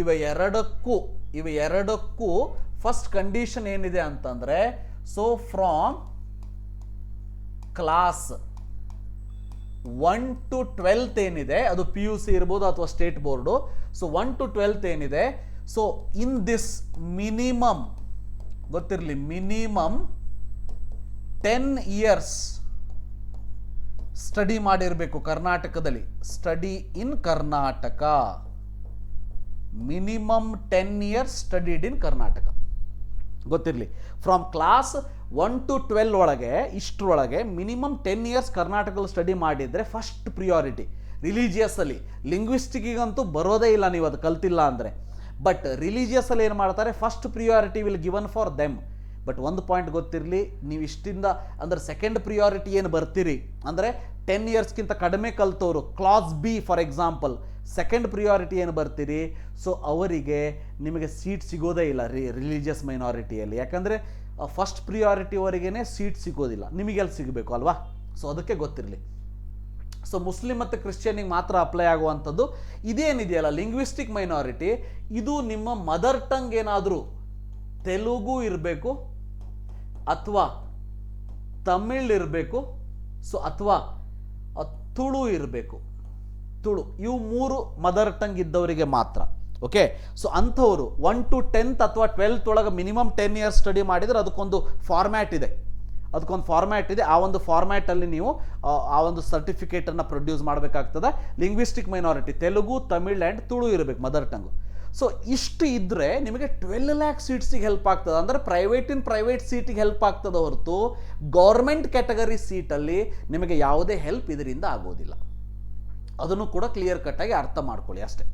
ಇವೆರಡಕ್ಕೂ ಎರಡಕ್ಕೂ ಇವ ಎರಡಕ್ಕೂ ಫಸ್ಟ್ ಕಂಡೀಷನ್ ಏನಿದೆ ಅಂತಂದರೆ so from class one to twelfth ಏನಿದೆ, ಅದು ಪಿ ಯು ಸಿ ಇರ್ಬೋದು ಅಥವಾ state board so one to twelfth ಏನಿದೆ ಸೊ ಇನ್ ದಿಸ್ ಮಿನಿಮಮ್ ಗೊತ್ತಿರಲಿ ಮಿನಿಮಮ್ ಟೆನ್ ಇಯರ್ಸ್ ಸ್ಟಡಿ ಮಾಡಿರಬೇಕು ಕರ್ನಾಟಕದಲ್ಲಿ. Study in Karnataka minimum ten years studied in Karnataka ಗೊತ್ತಿರಲಿ. From class one to twelve ಒಳಗೆ, ಇಷ್ಟರೊಳಗೆ minimum ten years ಕರ್ನಾಟಕದಲ್ಲಿ study ಮಾಡಿದರೆ first priority ರಿಲಿಜಿಯಸ್ಸಲ್ಲಿ ಲಿಂಗ್ವಿಸ್ಟಿಕ್ಕಿಗಂತೂ ಬರೋದೇ ಇಲ್ಲ ನೀವು ಅದು ಕಲ್ತಿಲ್ಲ ಅಂದರೆ. ಬಟ್ ರಿಲಿಜಿಯಸ್ಸಲ್ಲಿ ಏನು ಮಾಡ್ತಾರೆ? First priority will given for them but ಒಂದು ಪಾಯಿಂಟ್ ಗೊತ್ತಿರಲಿ, ನೀವು ಇಷ್ಟಿಂದ, ಅಂದರೆ ಸೆಕೆಂಡ್ ಪ್ರಿಯಾರಿಟಿ ಏನು ಬರ್ತೀರಿ? ಅಂದರೆ ಟೆನ್ ಇಯರ್ಸ್ಗಿಂತ ಕಡಿಮೆ ಕಲ್ತವರು class B for example second priority ಏನು ಬರ್ತೀರಿ? ಸೊ ಅವರಿಗೆ ನಿಮಗೆ ಸೀಟ್ ಸಿಗೋದೇ ಇಲ್ಲ ರಿ ರಿಲಿಜಿಯಸ್ ಮೈನಾರಿಟಿಯಲ್ಲಿ ಯಾಕಂದರೆ ಫಸ್ಟ್ ಪ್ರಿಯಾರಿಟಿವರೆಗೇ ಸೀಟ್ ಸಿಗೋದಿಲ್ಲ. ನಿಮಗೆಲ್ಲಿ ಸಿಗಬೇಕು ಅಲ್ವಾ? ಸೊ ಅದಕ್ಕೆ ಗೊತ್ತಿರಲಿ. ಸೊ ಮುಸ್ಲಿಂ ಮತ್ತು ಕ್ರಿಶ್ಚಿಯನಿಗೆ ಮಾತ್ರ ಅಪ್ಲೈ ಆಗುವಂಥದ್ದು ಇದೇನಿದೆಯಲ್ಲ ಲಿಂಗ್ವಿಸ್ಟಿಕ್ ಮೈನಾರಿಟಿ ಇದು ನಿಮ್ಮ ಮದರ್ ಟಂಗ್ ಏನಾದರೂ ತೆಲುಗು ಇರಬೇಕು ಅಥವಾ ತಮಿಳ್ ಇರಬೇಕು ಸೊ ಅಥವಾ ತುಳು ಇರಬೇಕು. ತುಳು ಇವು ಮೂರು ಮದರ್ ಟಂಗ್ ಇದ್ದವರಿಗೆ ಮಾತ್ರ ಓಕೆ? ಸೊ ಅಂಥವರು ಒನ್ ಟು ಟೆಂತ್ ಅಥವಾ ಟ್ವೆಲ್ತ್ ಒಳಗೆ ಮಿನಿಮಮ್ ಟೆನ್ ಇಯರ್ಸ್ ಸ್ಟಡಿ ಮಾಡಿದರೆ ಅದಕ್ಕೊಂದು ಫಾರ್ಮ್ಯಾಟ್ ಇದೆ. ಅದಕ್ಕೊಂದು ಫಾರ್ಮ್ಯಾಟ್ ಇದೆ. ಆ ಒಂದು ಫಾರ್ಮ್ಯಾಟಲ್ಲಿ ನೀವು ಆ, ಒಂದು ಸರ್ಟಿಫಿಕೇಟನ್ನು ಪ್ರೊಡ್ಯೂಸ್ ಮಾಡಬೇಕಾಗ್ತದೆ. Linguistic minority Telugu Tamil and Tulu ಇರಬೇಕು ಮದರ್ ಟಂಗು. ಸೊ ಇಷ್ಟು ಇದ್ದರೆ ನಿಮಗೆ ಟ್ವೆಲ್ ಲ್ಯಾಕ್ ಸೀಟ್ಸಿಗೆ ಹೆಲ್ಪ್ ಆಗ್ತದೆ. ಅಂದರೆ ಪ್ರೈವೇಟ್ ಇನ್ ಪ್ರೈವೇಟ್ ಸೀಟಿಗೆ ಹೆಲ್ಪ್ ಆಗ್ತದೆ ಹೊರತು ಗೌರ್ಮೆಂಟ್ ಕ್ಯಾಟಗರಿ ಸೀಟಲ್ಲಿ ನಿಮಗೆ ಯಾವುದೇ ಹೆಲ್ಪ್ ಇದರಿಂದ ಆಗೋದಿಲ್ಲ. ಅದನ್ನು ಕೂಡ ಕ್ಲಿಯರ್ ಕಟ್ಟಾಗಿ ಅರ್ಥ ಮಾಡ್ಕೊಳ್ಳಿ ಅಷ್ಟೇ.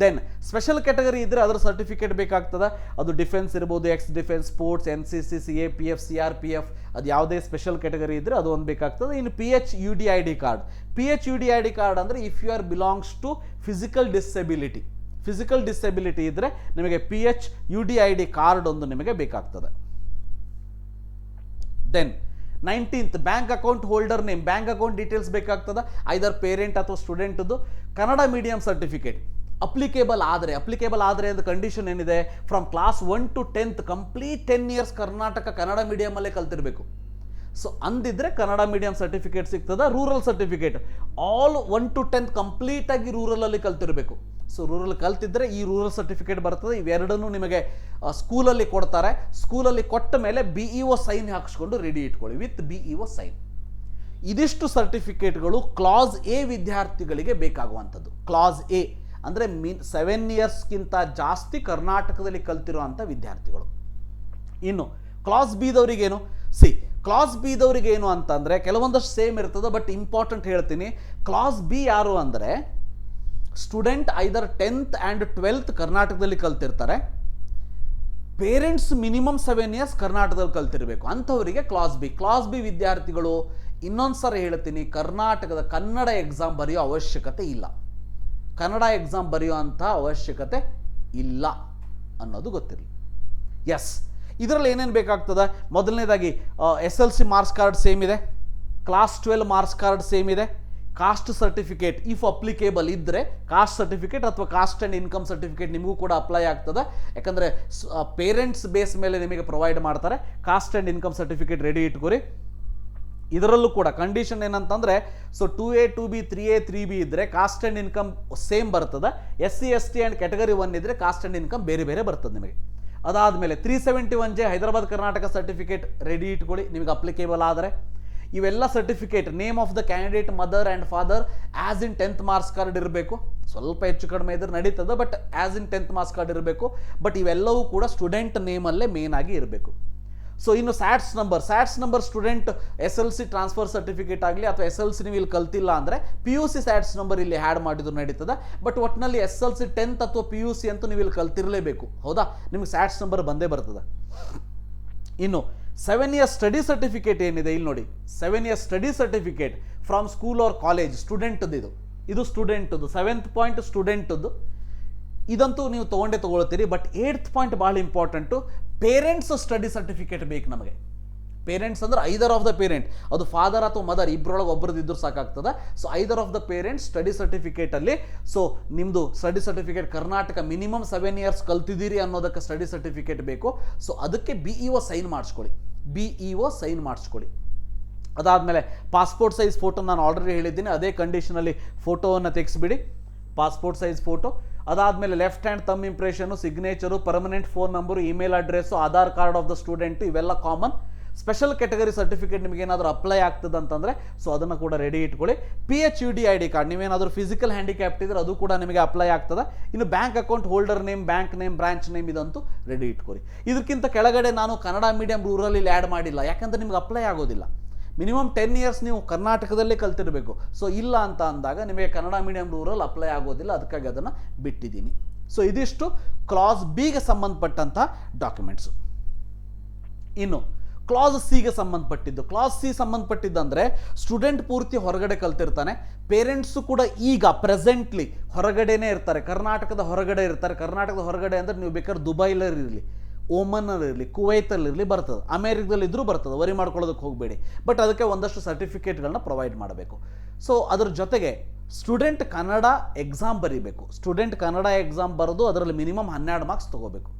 ದೆನ್ ಸ್ಪೆಷಲ್ ಕ್ಯಾಟಗರಿ ಇದ್ದರೆ ಅದರ ಸರ್ಟಿಫಿಕೇಟ್ ಬೇಕಾಗ್ತದೆ. ಅದು ಡಿಫೆನ್ಸ್ ಇರ್ಬೋದು ex defence sports N C C C A P F C R P F ಅದು ಯಾವುದೇ ಸ್ಪೆಷಲ್ ಕ್ಯಾಟಗರಿ ಇದ್ದರೆ ಅದು ಒಂದು ಬೇಕಾಗ್ತದೆ. ಇನ್ನು P H U D I D card P H U D I D card ಅಂದರೆ if you are belongs to physical disability physical disability ಇದ್ದರೆ ನಿಮಗೆ P H U D I D card ಒಂದು ನಿಮಗೆ ಬೇಕಾಗ್ತದೆ. Then nineteenth bank account holder name bank account details ಬೇಕಾಗ್ತದೆ. Either parent ಅಥವಾ ಸ್ಟೂಡೆಂಟ್ದು Kannada medium certificate applicable ಆದರೆ ಅಪ್ಲಿಕೇಬಲ್ ಆದರೆ ಅಂತ ಕಂಡೀಷನ್ ಏನಿದೆ? From class one to tenth complete ten years Karnataka Kannada ಮೀಡಿಯಮಲ್ಲೇ ಕಲ್ತಿರಬೇಕು. ಸೊ ಅಂದಿದ್ರೆ ಕನ್ನಡ ಮೀಡಿಯಂ ಸರ್ಟಿಫಿಕೇಟ್ ಸಿಗ್ತದೆ rural certificate all one to tenth ಕಂಪ್ಲೀಟಾಗಿ ರೂರಲಲ್ಲಿ ಕಲ್ತಿರಬೇಕು. ಸೊ ರೂರಲ್ ಕಲ್ತಿದ್ರೆ ಈ ರೂರಲ್ ಸರ್ಟಿಫಿಕೇಟ್ ಬರ್ತದೆ. ಇವೆರಡನ್ನು ನಿಮಗೆ ಸ್ಕೂಲಲ್ಲಿ ಕೊಡ್ತಾರೆ. ಸ್ಕೂಲಲ್ಲಿ ಕೊಟ್ಟ ಮೇಲೆ ಬಿ ಇ ಒ ಸೈನ್ ಹಾಕಿಸ್ಕೊಂಡು ರೆಡಿ ಇಟ್ಕೊಳ್ಳಿ. With B E O sign ಇದಿಷ್ಟು ಸರ್ಟಿಫಿಕೇಟ್ಗಳು ಕ್ಲಾಸ್ ಎ ವಿದ್ಯಾರ್ಥಿಗಳಿಗೆ ಬೇಕಾಗುವಂಥದ್ದು. ಕ್ಲಾಸ್ ಎ ಅಂದರೆ ಮೀನ್ ಸೆವೆನ್ ಇಯರ್ಸ್ಗಿಂತ ಜಾಸ್ತಿ ಕರ್ನಾಟಕದಲ್ಲಿ ಕಲ್ತಿರುವಂಥ ವಿದ್ಯಾರ್ಥಿಗಳು. ಇನ್ನು ಕ್ಲಾಸ್ ಬಿದವರಿಗೇನು ಸಿ ಕ್ಲಾಸ್ ಬಿದವರಿಗೇನು ಅಂತಂದರೆ, ಕೆಲವೊಂದಷ್ಟು ಸೇಮ್ ಇರ್ತದೆ ಬಟ್ ಇಂಪಾರ್ಟೆಂಟ್ ಹೇಳ್ತೀನಿ. ಕ್ಲಾಸ್ ಬಿ ಯಾರು ಅಂದರೆ student either tenth and twelfth ಕರ್ನಾಟಕದಲ್ಲಿ ಕಲ್ತಿರ್ತಾರೆ. ಪೇರೆಂಟ್ಸ್ ಮಿನಿಮಮ್ ಸೆವೆನ್ ಇಯರ್ಸ್ ಕರ್ನಾಟಕದಲ್ಲಿ ಕಲ್ತಿರಬೇಕು. ಅಂಥವರಿಗೆ ಕ್ಲಾಸ್ ಬಿ ಕ್ಲಾಸ್ ಬಿ ವಿದ್ಯಾರ್ಥಿಗಳು, ಇನ್ನೊಂದು ಸರಿ ಹೇಳ್ತೀನಿ, ಕರ್ನಾಟಕದ ಕನ್ನಡ ಎಕ್ಸಾಮ್ ಬರೆಯೋ ಅವಶ್ಯಕತೆ ಇಲ್ಲ. ಕನ್ನಡ ಎಕ್ಸಾಮ್ ಬರೆಯುವಂಥ ಅವಶ್ಯಕತೆ ಇಲ್ಲ ಅನ್ನೋದು ಗೊತ್ತಿರಲಿ. ಎಸ್ ಇದರಲ್ಲಿ ಏನೇನು ಬೇಕಾಗ್ತದೆ? ಮೊದಲನೇದಾಗಿ S L C marks card same ಇದೆ. Class twelve marks card same ಇದೆ. ಕಾಸ್ಟ್ ಸರ್ಟಿಫಿಕೇಟ್ ಇಫ್ ಅಪ್ಲಿಕೇಬಲ್ ಇದ್ದರೆ ಕಾಸ್ಟ್ ಸರ್ಟಿಫಿಕೇಟ್ ಅಥವಾ ಕಾಸ್ಟ್ ಆ್ಯಂಡ್ ಇನ್ಕಮ್ ಸರ್ಟಿಫಿಕೇಟ್ ನಿಮಗೂ ಕೂಡ ಅಪ್ಲೈ ಆಗ್ತದೆ. ಯಾಕಂದರೆ ಪೇರೆಂಟ್ಸ್ ಬೇಸ್ ಮೇಲೆ ನಿಮಗೆ ಪ್ರೊವೈಡ್ ಮಾಡ್ತಾರೆ. Caste and income certificate ready ಇಟ್ಕೊರಿ. ಇದರಲ್ಲೂ ಕೂಡ ಕಂಡೀಷನ್ ಏನಂತಂದರೆ so two A two B three A three B ಇದ್ದರೆ ಕಾಸ್ಟ್ ಆ್ಯಂಡ್ ಇನ್ಕಮ್ ಸೇಮ್ ಬರ್ತದೆ. S C S T and category one ಇದ್ದರೆ ಕಾಸ್ಟ್ ಆ್ಯಂಡ್ ಇನ್ಕಮ್ ಬೇರೆ ಬೇರೆ ಬರ್ತದೆ ನಿಮಗೆ. ಅದಾದಮೇಲೆ three seventy one J Hyderabad Karnataka certificate ready ಇಟ್ಕೊಳ್ಳಿ ನಿಮಗೆ ಅಪ್ಲಿಕೇಬಲ್ ಆದರೆ. ಇವೆಲ್ಲ certificate name of the candidate mother and father as in tenth marks card ಇರಬೇಕು. ಸ್ವಲ್ಪ ಹೆಚ್ಚು ಕಡಿಮೆ ಇದ್ರೆ ನಡೀತದೆ but as in tenth marks card ಇರಬೇಕು. ಬಟ್ ಇವೆಲ್ಲವೂ ಕೂಡ ಸ್ಟೂಡೆಂಟ್ ನೇಮಲ್ಲೇ ಮೇನ್ ಆಗಿ ಇರಬೇಕು. ಸೊ ಇನ್ನು SATS number SATS number student S L C transfer certificate ಆಗಲಿ ಅಥವಾ ಎಸ್ ಎಲ್ ಸಿ ನೀವು ಇಲ್ಲಿ ಕಲ್ತಿಲ್ಲ ಅಂದರೆ P U C SATS number ಇಲ್ಲಿ ಆ್ಯಡ್ ಮಾಡಿದ್ರು ನಡೀತದೆ. ಬಟ್ ಒಟ್ಟಿನಲ್ಲಿ ಎಸ್ ಎಲ್ ಸಿ ಟೆಂತ್ ಅಥವಾ ಪಿ ಯು ಸಿ ಅಂತೂ ನೀವು ಇಲ್ಲಿ ಕಲ್ತಿರಲೇಬೇಕು. ಹೌದಾ? ನಿಮಗೆ ಸ್ಯಾಟ್ಸ್ ನಂಬರ್ ಬಂದೇ ಬರ್ತದೆ. ಇನ್ನು ಸೆವೆನ್ ಇಯರ್ಸ್ ಸ್ಟಡಿ ಸರ್ಟಿಫಿಕೇಟ್ ಏನಿದೆ ಇಲ್ಲಿ ನೋಡಿ. Seven years study certificate from school or college ಸ್ಟೂಡೆಂಟದ್ದು ಇದು. ಇದು ಸ್ಟೂಡೆಂಟ್ದು ಸೆವೆಂತ್ ಪಾಯಿಂಟ್ ಸ್ಟೂಡೆಂಟದ್ದು ಇದಂತೂ ನೀವು ತೊಗೊಂಡೇ ತೊಗೊಳ್ತೀರಿ ಬಟ್ ಏಯ್ತ್ ಪಾಯಿಂಟ್ ಭಾಳ ಇಂಪಾರ್ಟೆಂಟು ಪೇರೆಂಟ್ಸ್ ಸ್ಟಡಿ ಸರ್ಟಿಫಿಕೇಟ್ ಬೇಕು ನಮಗೆ. ಪೇರೆಂಟ್ಸ್ ಅಂದ್ರೆ ಐದರ್ ಆಫ್ ದ ಪೇರೆಂಟ್ ಅದು ಫಾದರ್ ಅಥವಾ ಮದರ್ ಇಬ್ಬರೊಳಗೆ ಒಬ್ಬರದ್ದು ಇದ್ರೂ ಸಾಕಾಗ್ತದೆ. So either of the parents study ಸರ್ಟಿಫಿಕೇಟಲ್ಲಿ so ನಿಮ್ಮದು study certificate Karnataka minimum seven years ಕಲ್ತಿದ್ದೀರಿ ಅನ್ನೋದಕ್ಕೆ ಸ್ಟಡಿ ಸರ್ಟಿಫಿಕೇಟ್ ಬೇಕು. ಸೊ ಅದಕ್ಕೆ ಬಿ ಇ ಒ ಸೈನ್ ಮಾಡಿಸ್ಕೊಳ್ಳಿ. ಬಿ ಇ ಒ ಸೈನ್ ಮಾಡಿಸ್ಕೊಳ್ಳಿ. ಅದಾದಮೇಲೆ ಪಾಸ್ಪೋರ್ಟ್ ಸೈಜ್ ಫೋಟೋ ನಾನು ಆಲ್ರೆಡಿ ಹೇಳಿದ್ದೀನಿ. ಅದೇ ಕಂಡೀಷನಲ್ಲಿ ಫೋಟೋವನ್ನು ತೆಗೆಸ್ಬಿಡಿ. ಪಾಸ್ಪೋರ್ಟ್ ಸೈಜ್ ಫೋಟೋ ಅದಾದಮೇಲೆ left hand thumb impression signature permanent phone number email address Aadhaar card of the student ಇವೆಲ್ಲ ಕಾಮನ್ ಸ್ಪೆಷಲ್ ಕ್ಯಾಟಗರಿ ಸರ್ಟಿಫಿಕೇಟ್ ನಿಮಗೆ ಏನಾದರೂ ಅಪ್ಲೈ ಆಗ್ತದೆ ಅಂತಂದರೆ ಸೊ ಅದನ್ನು ಕೂಡ ರೆಡಿ ಇಟ್ಕೊಳ್ಳಿ. P H U D I D card ನೀವೇನಾದರೂ ಫಿಸಿಕಲ್ ಹ್ಯಾಂಡಿಕ್ಯಾಪ್ ಇದ್ದರೆ ಅದು ಕೂಡ ನಿಮಗೆ ಅಪ್ಲೈ ಆಗ್ತದೆ. ಇನ್ನು bank account holder name bank name branch name ಇದಂತೂ ರೆಡಿ ಇಟ್ಕೊಳ್ಳಿ. ಇದಕ್ಕಿಂತ ಕೆಳಗಡೆ ನಾನು ಕನ್ನಡ ಮೀಡಿಯಂ ರೂರಲ್ ಇಲ್ಲಿ ಆ್ಯಡ್ ಮಾಡಿಲ್ಲ. ಯಾಕಂದ್ರೆ ನಿಮ್ಗೆ ಅಪ್ಲೈ ಆಗೋದಿಲ್ಲ. ಮಿನಿಮಮ್ ಟೆನ್ ಇಯರ್ಸ್ ನೀವು ಕರ್ನಾಟಕದಲ್ಲೇ ಕಲ್ತಿರಬೇಕು. ಸೊ ಇಲ್ಲ ಅಂತ ಅಂದಾಗ ನಿಮಗೆ ಕನ್ನಡ ಮೀಡಿಯಂ ರೂರಲ್ ಅಪ್ಲೈ ಆಗೋದಿಲ್ಲ. ಅದಕ್ಕಾಗಿ ಅದನ್ನು ಬಿಟ್ಟಿದ್ದೀನಿ. ಸೊ ಇದಿಷ್ಟು ಕ್ಲಾಸ್ ಬಿಗೆ ಸಂಬಂಧಪಟ್ಟಂಥ ಡಾಕ್ಯುಮೆಂಟ್ಸು ಇನ್ನು ಕ್ಲಾಸ್ ಸಿಗೆ ಸಂಬಂಧಪಟ್ಟಿದ್ದು. ಕ್ಲಾಸ್ ಸಿ ಸಂಬಂಧಪಟ್ಟಿದ್ದಂದರೆ ಸ್ಟೂಡೆಂಟ್ ಪೂರ್ತಿ ಹೊರಗಡೆ ಕಲ್ತಿರ್ತಾನೆ. ಪೇರೆಂಟ್ಸು ಕೂಡ ಈಗ ಪ್ರೆಸೆಂಟ್ಲಿ ಹೊರಗಡೆನೇ ಇರ್ತಾರೆ. ಕರ್ನಾಟಕದ ಹೊರಗಡೆ ಇರ್ತಾರೆ. ಕರ್ನಾಟಕದ ಹೊರಗಡೆ ಅಂದರೆ ನೀವು ಬೇಕಾದ್ರೆ ದುಬೈಲಲ್ಲಿ ಇರಲಿ ಓಮನ್ನಲ್ಲಿ ಇರಲಿ, ಕುವೈತಲ್ಲಿ ಇರಲಿ ಬರ್ತದೆ. ಅಮೇರಿಕದಲ್ಲಿ ಇದ್ರೂ ಬರ್ತದೆ. ವರಿ ಮಾಡ್ಕೊಳ್ಳೋದಕ್ಕೆ ಹೋಗಬೇಡಿ. ಬಟ್ ಅದಕ್ಕೆ ಒಂದಷ್ಟು ಸರ್ಟಿಫಿಕೇಟ್ಗಳನ್ನ ಪ್ರೊವೈಡ್ ಮಾಡಬೇಕು. ಸೊ ಅದ್ರ ಜೊತೆಗೆ ಸ್ಟೂಡೆಂಟ್ ಕನ್ನಡ ಎಕ್ಸಾಮ್ ಬರೀಬೇಕು. ಸ್ಟೂಡೆಂಟ್ ಕನ್ನಡ ಎಕ್ಸಾಮ್ ಬರೆದು ಅದರಲ್ಲಿ ಮಿನಿಮಮ್ ಹನ್ನೆರಡು ಮಾರ್ಕ್ಸ್ ತೊಗೋಬೇಕು.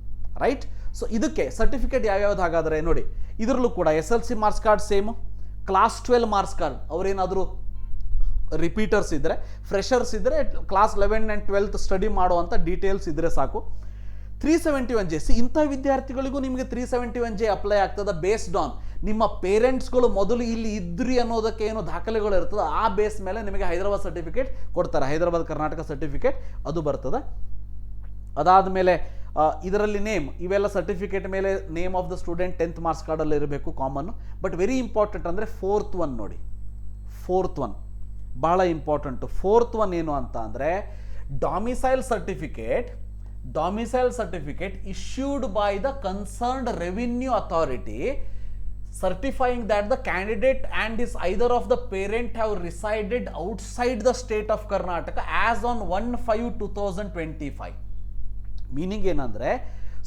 ರೈಟ್ ಸೊ ಇದಕ್ಕೆ ಸರ್ಟಿಫಿಕೇಟ್ ಯಾವ್ಯಾವ್ದು ಹಾಗಾದರೆ ನೋಡಿ, ಇದರಲ್ಲೂ ಕೂಡ S L C marks card same class twelve marks card ಅವರೇನಾದರೂ repeaters ಇದ್ದರೆ ಫ್ರೆಷರ್ಸ್ ಇದ್ದರೆ class eleven and twelfth study ಮಾಡುವಂಥ ಡೀಟೇಲ್ಸ್ ಇದ್ದರೆ ಸಾಕು. Three seventy one J C ಇಂಥ ವಿದ್ಯಾರ್ಥಿಗಳಿಗೂ ನಿಮಗೆ three seventy one J apply ಆಗ್ತದೆ ಬೇಸ್ಡ್ ಆನ್ ನಿಮ್ಮ ಪೇರೆಂಟ್ಸ್ಗಳು ಮೊದಲು ಇಲ್ಲಿ ಇದ್ರಿ ಅನ್ನೋದಕ್ಕೆ ಏನು ದಾಖಲೆಗಳು ಇರ್ತದೆ, ಆ ಬೇಸ್ ಮೇಲೆ ನಿಮಗೆ ಹೈದರಾಬಾದ್ ಸರ್ಟಿಫಿಕೇಟ್ ಕೊಡ್ತಾರೆ. ಹೈದರಾಬಾದ್ ಕರ್ನಾಟಕ ಸರ್ಟಿಫಿಕೇಟ್ ಅದು ಬರ್ತದೆ. ಅದಾದಮೇಲೆ ಇದರಲ್ಲಿ ನೇಮ್ ಇವೆಲ್ಲ ಸರ್ಟಿಫಿಕೇಟ್ ಮೇಲೆ name of the student tenth marks ಕಾರ್ಡಲ್ಲಿ ಇರಬೇಕು ಕಾಮನ್ನು ಬಟ್ ವೆರಿ ಇಂಪಾರ್ಟೆಂಟ್ ಅಂದರೆ ಫೋರ್ತ್ ಒನ್ ನೋಡಿ. ಫೋರ್ತ್ ಒನ್ ಭಾಳ ಇಂಪಾರ್ಟೆಂಟು ಫೋರ್ತ್ ಒನ್ ಏನು ಅಂತ ಅಂದರೆ domicile certificate domicile certificate issued by the concerned revenue authority certifying that the candidate and his either of the parent have resided outside the state of Karnataka as on 1 5 2025 meaning ಏನಂದರೆ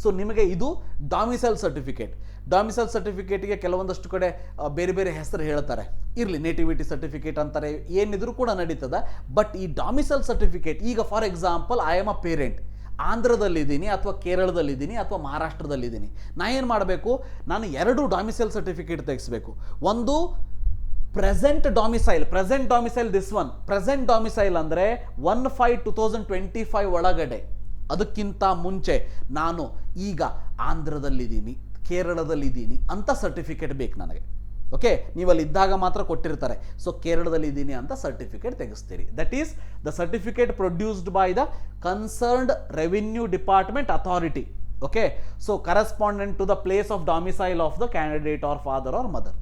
so ನಿಮಗೆ ಇದು domicile certificate domicile ಸರ್ಟಿಫಿಕೇಟ್ಗೆ ಕೆಲವೊಂದಷ್ಟು ಕಡೆ ಬೇರೆ ಬೇರೆ ಹೆಸರು ಹೇಳ್ತಾರೆ. ಇರಲಿ ನೇಟಿವಿಟಿ ಸರ್ಟಿಫಿಕೇಟ್ ಅಂತಾರೆ, ಏನಿದ್ರು ಕೂಡ ನಡೀತದ. ಬಟ್ ಈ ಡಾಮಿಸೈಲ್ ಸರ್ಟಿಫಿಕೇಟ್ ಈಗ for example I am a parent ಆಂಧ್ರದಲ್ಲಿದ್ದೀನಿ ಅಥವಾ ಕೇರಳದಲ್ಲಿದ್ದೀನಿ ಅಥವಾ ಮಹಾರಾಷ್ಟ್ರದಲ್ಲಿದ್ದೀನಿ. ನಾ ಏನು ಮಾಡಬೇಕು? ನಾನು ಎರಡು ಡಾಮಿಸೈಲ್ ಸರ್ಟಿಫಿಕೇಟ್ ತೆಗೆಸಬೇಕು. ಒಂದು present domicile present domicile this one present domicile ಅಂದರೆ one five two thousand twenty five ಒಳಗಡೆ. ಅದಕ್ಕಿಂತ ಮುಂಚೆ ನಾನು ಈಗ ಆಂಧ್ರದಲ್ಲಿದ್ದೀನಿ, ಕೇರಳದಲ್ಲಿದ್ದೀನಿ ಅಂತ ಸರ್ಟಿಫಿಕೇಟ್ ಬೇಕು ನನಗೆ. ಓಕೆ? ನೀವು ಇದ್ದಾಗ ಮಾತ್ರ ಕೊಟ್ಟಿರ್ತಾರೆ. ಸೊ ಕೇರಳದಲ್ಲಿ ಇದ್ದೀನಿ ಅಂತ certificate ತೆಗೆಸ್ತೀರಿ. That is the certificate produced by the concerned revenue department authority okay? So correspondent to the place of domicile of the candidate or father or mother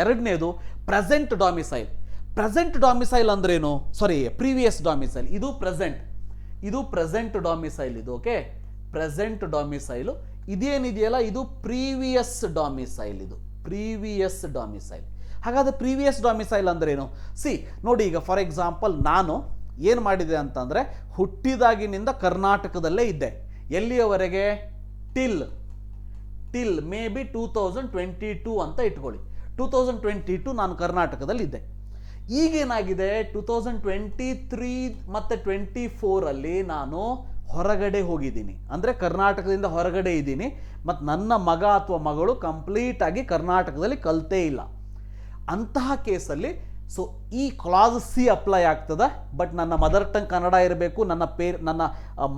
ಎರಡನೇದು ಪ್ರೆಸೆಂಟ್ ಡಾಮಿಸೈಲ್ ಪ್ರೆಸೆಂಟ್ ಡಾಮಿಸೈಲ್ ಅಂದ್ರೇನು? Sorry previous domicile ಇದು present ಇದು present domicile ಇದು okay present domicile ಇದೇನಿದೆಯಲ್ಲ? ಇದು previous domicile ಇದು. Previous domicile ಹಾಗಾದ್ರೆ previous domicile ಅಂದ್ರೇನು? ಸಿ ನೋಡಿ ಈಗ ಫಾರ್ ಎಕ್ಸಾಂಪಲ್ ನಾನು ಏನು ಮಾಡಿದೆ ಅಂತಂದರೆ ಹುಟ್ಟಿದಾಗಿನಿಂದ ಕರ್ನಾಟಕದಲ್ಲೇ ಇದ್ದೆ. ಎಲ್ಲಿಯವರೆಗೆ? Till till maybe two thousand twenty two ಅಂತ ಇಟ್ಕೊಳ್ಳಿ. ಟೂ ತೌಸಂಡ್ ಟ್ವೆಂಟಿ ಟು ನಾನು ಕರ್ನಾಟಕದಲ್ಲಿದ್ದೆ. ಈಗೇನಾಗಿದೆ? ಟೂ ತೌಸಂಡ್ ಟ್ವೆಂಟಿ ತ್ರೀ ಮತ್ತು ಟ್ವೆಂಟಿ ಫೋರಲ್ಲಿ ನಾನು ಹೊರಗಡೆ ಹೋಗಿದ್ದೀನಿ. ಅಂದರೆ ಕರ್ನಾಟಕದಿಂದ ಹೊರಗಡೆ ಇದ್ದೀನಿ. ಮತ್ತು ನನ್ನ ಮಗ ಅಥವಾ ಮಗಳು ಕಂಪ್ಲೀಟಾಗಿ ಕರ್ನಾಟಕದಲ್ಲಿ ಕಲಿತೇ ಇಲ್ಲ. ಅಂತಹ ಕೇಸಲ್ಲಿ ಸೊ ಈ ಕ್ಲಾಸ್ ಸಿ ಅಪ್ಲೈ ಆಗ್ತದೆ. ಬಟ್ ನನ್ನ ಮದರ್ ಟಂಗ್ ಕನ್ನಡ ಇರಬೇಕು, ನನ್ನ ಪೇರ್, ನನ್ನ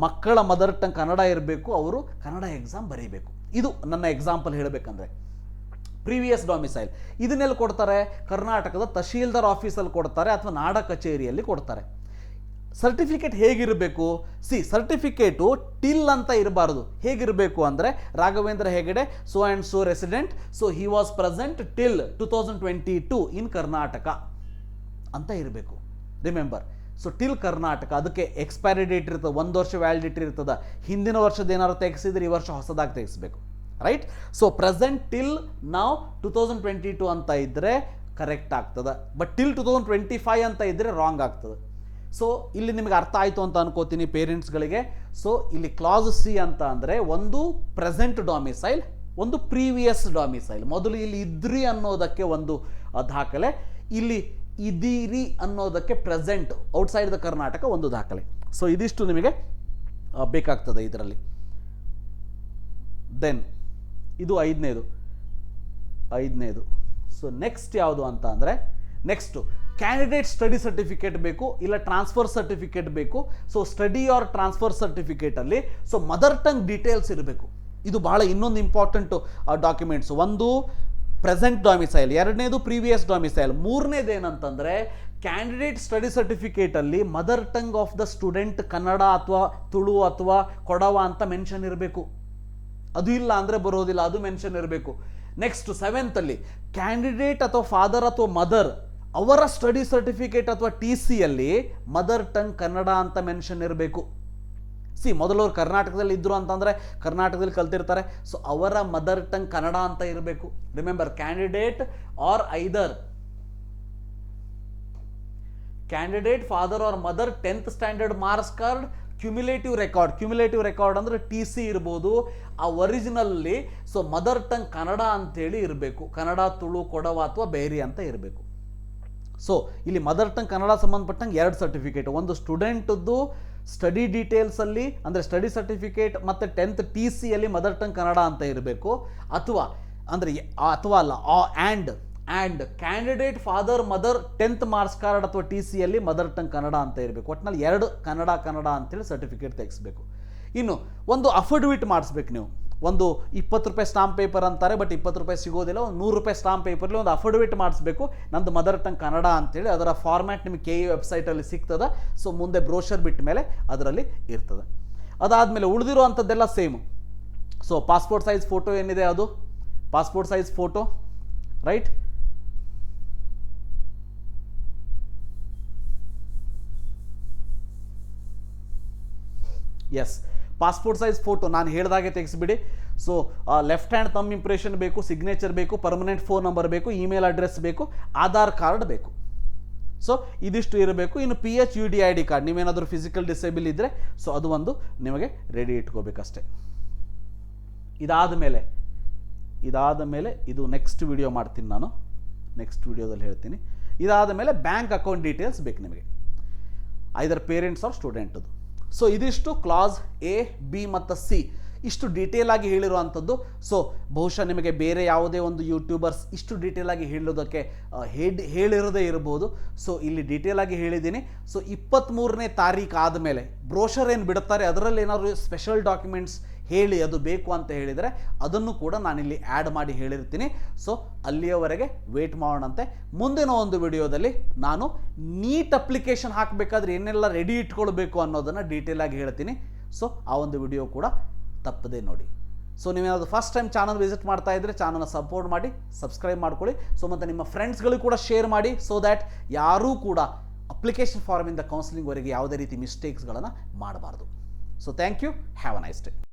ಮಕ್ಕಳ ಮದರ್ ಟಂಗ್ ಕನ್ನಡ ಇರಬೇಕು, ಅವರು ಕನ್ನಡ ಎಕ್ಸಾಮ್ ಬರೀಬೇಕು. ಇದು ನನ್ನ ಎಕ್ಸಾಂಪಲ್ ಹೇಳಬೇಕಂದ್ರೆ. Previous domicile. ಇದನ್ನೆಲ್ಲ ಕೊಡ್ತಾರೆ? ಕರ್ನಾಟಕದ ತಹಶೀಲ್ದಾರ್ ಆಫೀಸಲ್ಲಿ ಕೊಡ್ತಾರೆ ಅಥವಾ ನಾಡ ಕಚೇರಿಯಲ್ಲಿ ಕೊಡ್ತಾರೆ. ಸರ್ಟಿಫಿಕೇಟ್ ಹೇಗಿರಬೇಕು? ಸಿ, ಸರ್ಟಿಫಿಕೇಟು ಟಿಲ್ ಅಂತ ಇರಬಾರ್ದು. ಹೇಗಿರಬೇಕು ಅಂದರೆ Raghavendra Hegde, so and so resident, so he was present till two thousand twenty two in Karnataka ಅಂತ ಇರಬೇಕು. ರಿಮೆಂಬರ್. ಸೊ ಟಿಲ್ ಕರ್ನಾಟಕ, ಅದಕ್ಕೆ ಎಕ್ಸ್ಪೈರಿ ಡೇಟ್ ಇರ್ತದೆ, ಒಂದು ವರ್ಷ ವ್ಯಾಲಿಡಿಟಿ ಇರ್ತದೆ. ಹಿಂದಿನ ವರ್ಷದ ಏನಾದ್ರು ತೆಗೆಸಿದ್ರೆ ಈ ವರ್ಷ ಹೊಸದಾಗಿ ತೆಗೆಸ್ಬೇಕು. ರೈಟ್ ಸೊ ಪ್ರೆಸೆಂಟ್ ಟಿಲ್ ನಾವು ಟು ತೌಸಂಡ್ ಟ್ವೆಂಟಿ ಟು ಅಂತ ಇದ್ದರೆ ಕರೆಕ್ಟ್ ಆಗ್ತದೆ but till two thousand twenty five ಅಂತ ಇದ್ದರೆ ರಾಂಗ್ ಆಗ್ತದೆ ಸೊ ಇಲ್ಲಿ ನಿಮಗೆ ಅರ್ಥ ಆಯಿತು ಅಂತ ಅನ್ಕೋತೀನಿ ಪೇರೆಂಟ್ಸ್ಗಳಿಗೆ ಸೊ ಇಲ್ಲಿ ಕ್ಲಾಸ್ ಸಿ ಅಂತ ಅಂದರೆ ಒಂದು ಪ್ರೆಸೆಂಟ್ ಡಾಮಿಸೈಲ್ ಒಂದು ಪ್ರೀವಿಯಸ್ ಡಾಮಿಸೈಲ್ ಮೊದಲು ಇಲ್ಲಿ ಇದ್ರಿ ಅನ್ನೋದಕ್ಕೆ ಒಂದು ದಾಖಲೆ ಇಲ್ಲಿ ಇದೀರಿ ಅನ್ನೋದಕ್ಕೆ ಪ್ರೆಸೆಂಟ್ ಔಟ್ಸೈಡ್ ದ ಕರ್ನಾಟಕ ಒಂದು ದಾಖಲೆ ಸೊ ಇದಿಷ್ಟು ನಿಮಗೆ ಬೇಕಾಗ್ತದೆ ಇದರಲ್ಲಿ. ದೆನ್ ಇದು ಐದನೇದು. ಐದನೇದು. ಸೊ ನೆಕ್ಸ್ಟ್ ಯಾವುದು ಅಂತ ಅಂದರೆ ನೆಕ್ಸ್ಟು ಕ್ಯಾಂಡಿಡೇಟ್ ಸ್ಟಡಿ ಸರ್ಟಿಫಿಕೇಟ್ ಬೇಕು, ಇಲ್ಲ ಟ್ರಾನ್ಸ್ಫರ್ ಸರ್ಟಿಫಿಕೇಟ್ ಬೇಕು. ಸೊ ಸ್ಟಡಿ ಆರ್ ಟ್ರಾನ್ಸ್ಫರ್ ಸರ್ಟಿಫಿಕೇಟಲ್ಲಿ ಸೊ ಮದರ್ ಟಂಗ್ ಡೀಟೇಲ್ಸ್ ಇರಬೇಕು. ಇದು ಭಾಳ ಇನ್ನೊಂದು ಇಂಪಾರ್ಟೆಂಟು ಡಾಕ್ಯುಮೆಂಟ್ಸ್ ಒಂದು ಪ್ರೆಸೆಂಟ್ ಡೊಮಿಸೈಲ್ ಎರಡನೇದು ಪ್ರೀವಿಯಸ್ ಡಾಮಿಸೈಲ್ ಮೂರನೇದು ಏನಂತಂದರೆ candidate study ಸರ್ಟಿಫಿಕೇಟಲ್ಲಿ mother tongue of the student Kannada ಅಥವಾ ತುಳು ಅಥವಾ ಕೊಡವ ಅಂತ ಮೆನ್ಷನ್ ಇರಬೇಕು. ಅದು ಇಲ್ಲ ಅಂದರೆ ಬರೋದಿಲ್ಲ, ಅದು ಮೆನ್ಷನ್ ಇರಬೇಕು. ನೆಕ್ಸ್ಟ್ ಸೆವೆಂತಲ್ಲಿ ಕ್ಯಾಂಡಿಡೇಟ್ ಅಥವಾ ಫಾದರ್ ಅಥವಾ ಮದರ್ ಅವರ ಸ್ಟಡಿ ಸರ್ಟಿಫಿಕೇಟ್ ಅಥವಾ ಟಿ ಸಿಯಲ್ಲಿ ಮದರ್ ಟಂಗ್ ಕನ್ನಡ ಅಂತ ಮೆನ್ಷನ್ ಇರಬೇಕು. ಸಿ ಮೊದಲವ್ರು ಕರ್ನಾಟಕದಲ್ಲಿ ಇದ್ದರು ಅಂತಂದರೆ ಕರ್ನಾಟಕದಲ್ಲಿ ಕಲ್ತಿರ್ತಾರೆ. ಸೊ ಅವರ ಮದರ್ ಟಂಗ್ ಕನ್ನಡ ಅಂತ ಇರಬೇಕು. Remember candidate or either candidate father or mother tenth standard marks card cumulative record cumulative record ಅಂದರೆ ಟಿ ಸಿ ಇರ್ಬೋದು, ಆ ಒರಿಜಿನಲ್ಲಿ ಸೊ ಮದರ್ ಟಂಗ್ ಕನ್ನಡ ಅಂತೇಳಿ ಇರಬೇಕು. ಕನ್ನಡ, ತುಳು, ಕೊಡವ ಅಥವಾ ಬೇರಿ ಅಂತ ಇರಬೇಕು. ಸೊ ಇಲ್ಲಿ ಮದರ್ ಟಂಗ್ ಕನ್ನಡ ಸಂಬಂಧಪಟ್ಟಂಗೆ ಎರಡು ಸರ್ಟಿಫಿಕೇಟ್ ಒಂದು ಸ್ಟೂಡೆಂಟದ್ದು ಸ್ಟಡಿ ಡೀಟೇಲ್ಸಲ್ಲಿ ಅಂದರೆ ಸ್ಟಡಿ ಸರ್ಟಿಫಿಕೇಟ್ ಮತ್ತು ಟೆಂತ್ ಟಿ ಸಿಯಲ್ಲಿ ಮದರ್ ಟಂಗ್ ಕನ್ನಡ ಅಂತ ಇರಬೇಕು. ಅಥವಾ, ಅಂದರೆ ಅಥವಾ ಅಲ್ಲ, ಆ and and candidate father mother tenth marks card ಅಥವಾ ಟಿ ಸಿಯಲ್ಲಿ ಮದರ್ ಟಂಗ್ ಕನ್ನಡ ಅಂತ ಇರಬೇಕು. ಒಟ್ಟಿನಲ್ಲಿ ಎರಡು ಕನ್ನಡ ಕನ್ನಡ ಅಂತೇಳಿ ಸರ್ಟಿಫಿಕೇಟ್ ತೆಗೆಸ್ಬೇಕು. ಇನ್ನು ಒಂದು ಅಫಿಡವಿಟ್ ಮಾಡಿಸ್ಬೇಕು ನೀವು. ಒಂದು ಇಪ್ಪತ್ತು ರೂಪಾಯಿ ಸ್ಟಾಂಪ್ ಪೇಪರ್ ಅಂತಾರೆ ಬಟ್ ಇಪ್ಪತ್ತು ರೂಪಾಯಿ ಸಿಗೋದಿಲ್ಲ, ಒಂದು ನೂರು ರೂಪಾಯಿ ಸ್ಟಾಂಪ್ ಪೇಪರ್ಲಿ ಒಂದು ಅಫಿಡವಿಟ್ ಮಾಡಿಸ್ಬೇಕು. ನಂದು ಮದರ್ ಟಂಗ್ ಕನ್ನಡ ಅಂತೇಳಿ ಅದರ ಫಾರ್ಮ್ಯಾಟ್ ನಿಮಗೆ ಕೆ ಇ ವೆಬ್ಸೈಟಲ್ಲಿ ಸಿಗ್ತದೆ. ಸೊ ಮುಂದೆ ಬ್ರೋಷರ್ ಬಿಟ್ಟ ಮೇಲೆ ಅದರಲ್ಲಿ ಇರ್ತದೆ. ಅದಾದಮೇಲೆ ಉಳಿದಿರೋ ಅಂಥದ್ದೆಲ್ಲ same so passport size photo ಏನಿದೆ ಅದು? Passport size photo right yes passport size photo ನಾನು ಹೇಳಿದಾಗೆ ತೆಗೆಸಿಬಿಡಿ. ಸೊ ಲೆಫ್ಟ್ ಹ್ಯಾಂಡ್ ತಮ್ಮ ಇಂಪ್ರೆಷನ್ ಬೇಕು ಸಿಗ್ನೇಚರ್ ಬೇಕು ಪರ್ಮನೆಂಟ್ ಫೋನ್ ನಂಬರ್ ಬೇಕು ಇಮೇಲ್ ಅಡ್ರೆಸ್ ಬೇಕು ಆಧಾರ್ ಕಾರ್ಡ್ ಬೇಕು. ಸೊ ಇದಿಷ್ಟು ಇರಬೇಕು. ಇನ್ನು P H U D I D card ನೀವೇನಾದರೂ ಫಿಸಿಕಲ್ ಡಿಸೇಬಲ್ ಇದ್ದರೆ ಸೊ ಅದು ಒಂದು ನಿಮಗೆ ರೆಡಿ ಇಟ್ಕೋಬೇಕಷ್ಟೆ. ಇದಾದ ಮೇಲೆ ಇದಾದ ಮೇಲೆ ಇದು ನೆಕ್ಸ್ಟ್ ವಿಡಿಯೋ ಮಾಡ್ತೀನಿ ನಾನು. ನೆಕ್ಸ್ಟ್ ವಿಡಿಯೋದಲ್ಲಿ ಹೇಳ್ತೀನಿ. ಇದಾದ ಮೇಲೆ ಬ್ಯಾಂಕ್ ಅಕೌಂಟ್ ಡೀಟೇಲ್ಸ್ ಬೇಕು ನಿಮಗೆ. ಐದರ್ ಪೇರೆಂಟ್ಸ್ ಆರ್ ಸ್ಟೂಡೆಂಟದು ಸೊ ಇದಿಷ್ಟು ಕ್ಲಾಸ್ ಎ ಬಿ ಮತ್ತು ಸಿ ಇಷ್ಟು ಡೀಟೇಲ್ ಆಗಿ ಹೇಳಿರುವಂಥದ್ದು. ಸೊ ಬಹುಶಃ ನಿಮಗೆ ಬೇರೆ ಯಾವುದೇ ಒಂದು ಯೂಟ್ಯೂಬರ್ಸ್ ಇಷ್ಟು ಡೀಟೇಲ್ ಆಗಿ ಹೇಳೋದಕ್ಕೆ ಹೇಳಿ, ಹೇಳಿರೋದೇ ಇರ್ಬೋದು. ಸೊ ಇಲ್ಲಿ ಡೀಟೇಲ್ ಆಗಿ ಹೇಳಿದ್ದೀನಿ. ಸೊ ಇಪ್ಪತ್ತ್ಮೂರನೇ ತಾರೀಕು ಆದಮೇಲೆ ಬ್ರೋಷರ್ ಏನು ಬಿಡುತ್ತಾರೆ ಅದರಲ್ಲಿ ಏನಾದರೂ ಸ್ಪೆಷಲ್ ಡಾಕ್ಯುಮೆಂಟ್ಸ್ ಹೇಳಿ ಅದು ಬೇಕು ಅಂತ ಹೇಳಿದರೆ ಅದನ್ನು ಕೂಡ ನಾನಿಲ್ಲಿ ಆ್ಯಡ್ ಮಾಡಿ ಹೇಳಿರ್ತೀನಿ. ಸೊ ಅಲ್ಲಿಯವರೆಗೆ ವೇಟ್ ಮಾಡೋಣಂತೆ. ಮುಂದಿನ ಒಂದು ವಿಡಿಯೋದಲ್ಲಿ ನಾನು ನೀಟ್ ಅಪ್ಲಿಕೇಶನ್ ಹಾಕಬೇಕಾದ್ರೆ ಏನೆಲ್ಲ ರೆಡಿ ಇಟ್ಕೊಳ್ಬೇಕು ಅನ್ನೋದನ್ನು ಡೀಟೇಲ್ ಆಗಿ ಹೇಳ್ತೀನಿ. ಸೊ ಆ ಒಂದು ವಿಡಿಯೋ ಕೂಡ ತಪ್ಪದೇ ನೋಡಿ. ಸೊ ನೀವೇನಾದರೂ ಫಸ್ಟ್ ಟೈಮ್ ಚಾನಲ್ ವಿಸಿಟ್ ಮಾಡ್ತಾ ಇದ್ದರೆ ಚಾನಲ್ನ ಸಪೋರ್ಟ್ ಮಾಡಿ ಸಬ್ಸ್ಕ್ರೈಬ್ ಮಾಡ್ಕೊಳ್ಳಿ. ಸೊ ಮತ್ತು ನಿಮ್ಮ ಫ್ರೆಂಡ್ಸ್ಗಳಿಗೂ ಕೂಡ ಶೇರ್ ಮಾಡಿ ಸೊ ದ್ಯಾಟ್ ಯಾರೂ ಕೂಡ ಅಪ್ಲಿಕೇಶನ್ ಫಾರ್ಮಿಂದ ಕೌನ್ಸಿಲಿಂಗ್ವರೆಗೆ ಯಾವುದೇ ರೀತಿ ಮಿಸ್ಟೇಕ್ಸ್ಗಳನ್ನು ಮಾಡಬಾರ್ದು. So thank you have a nice day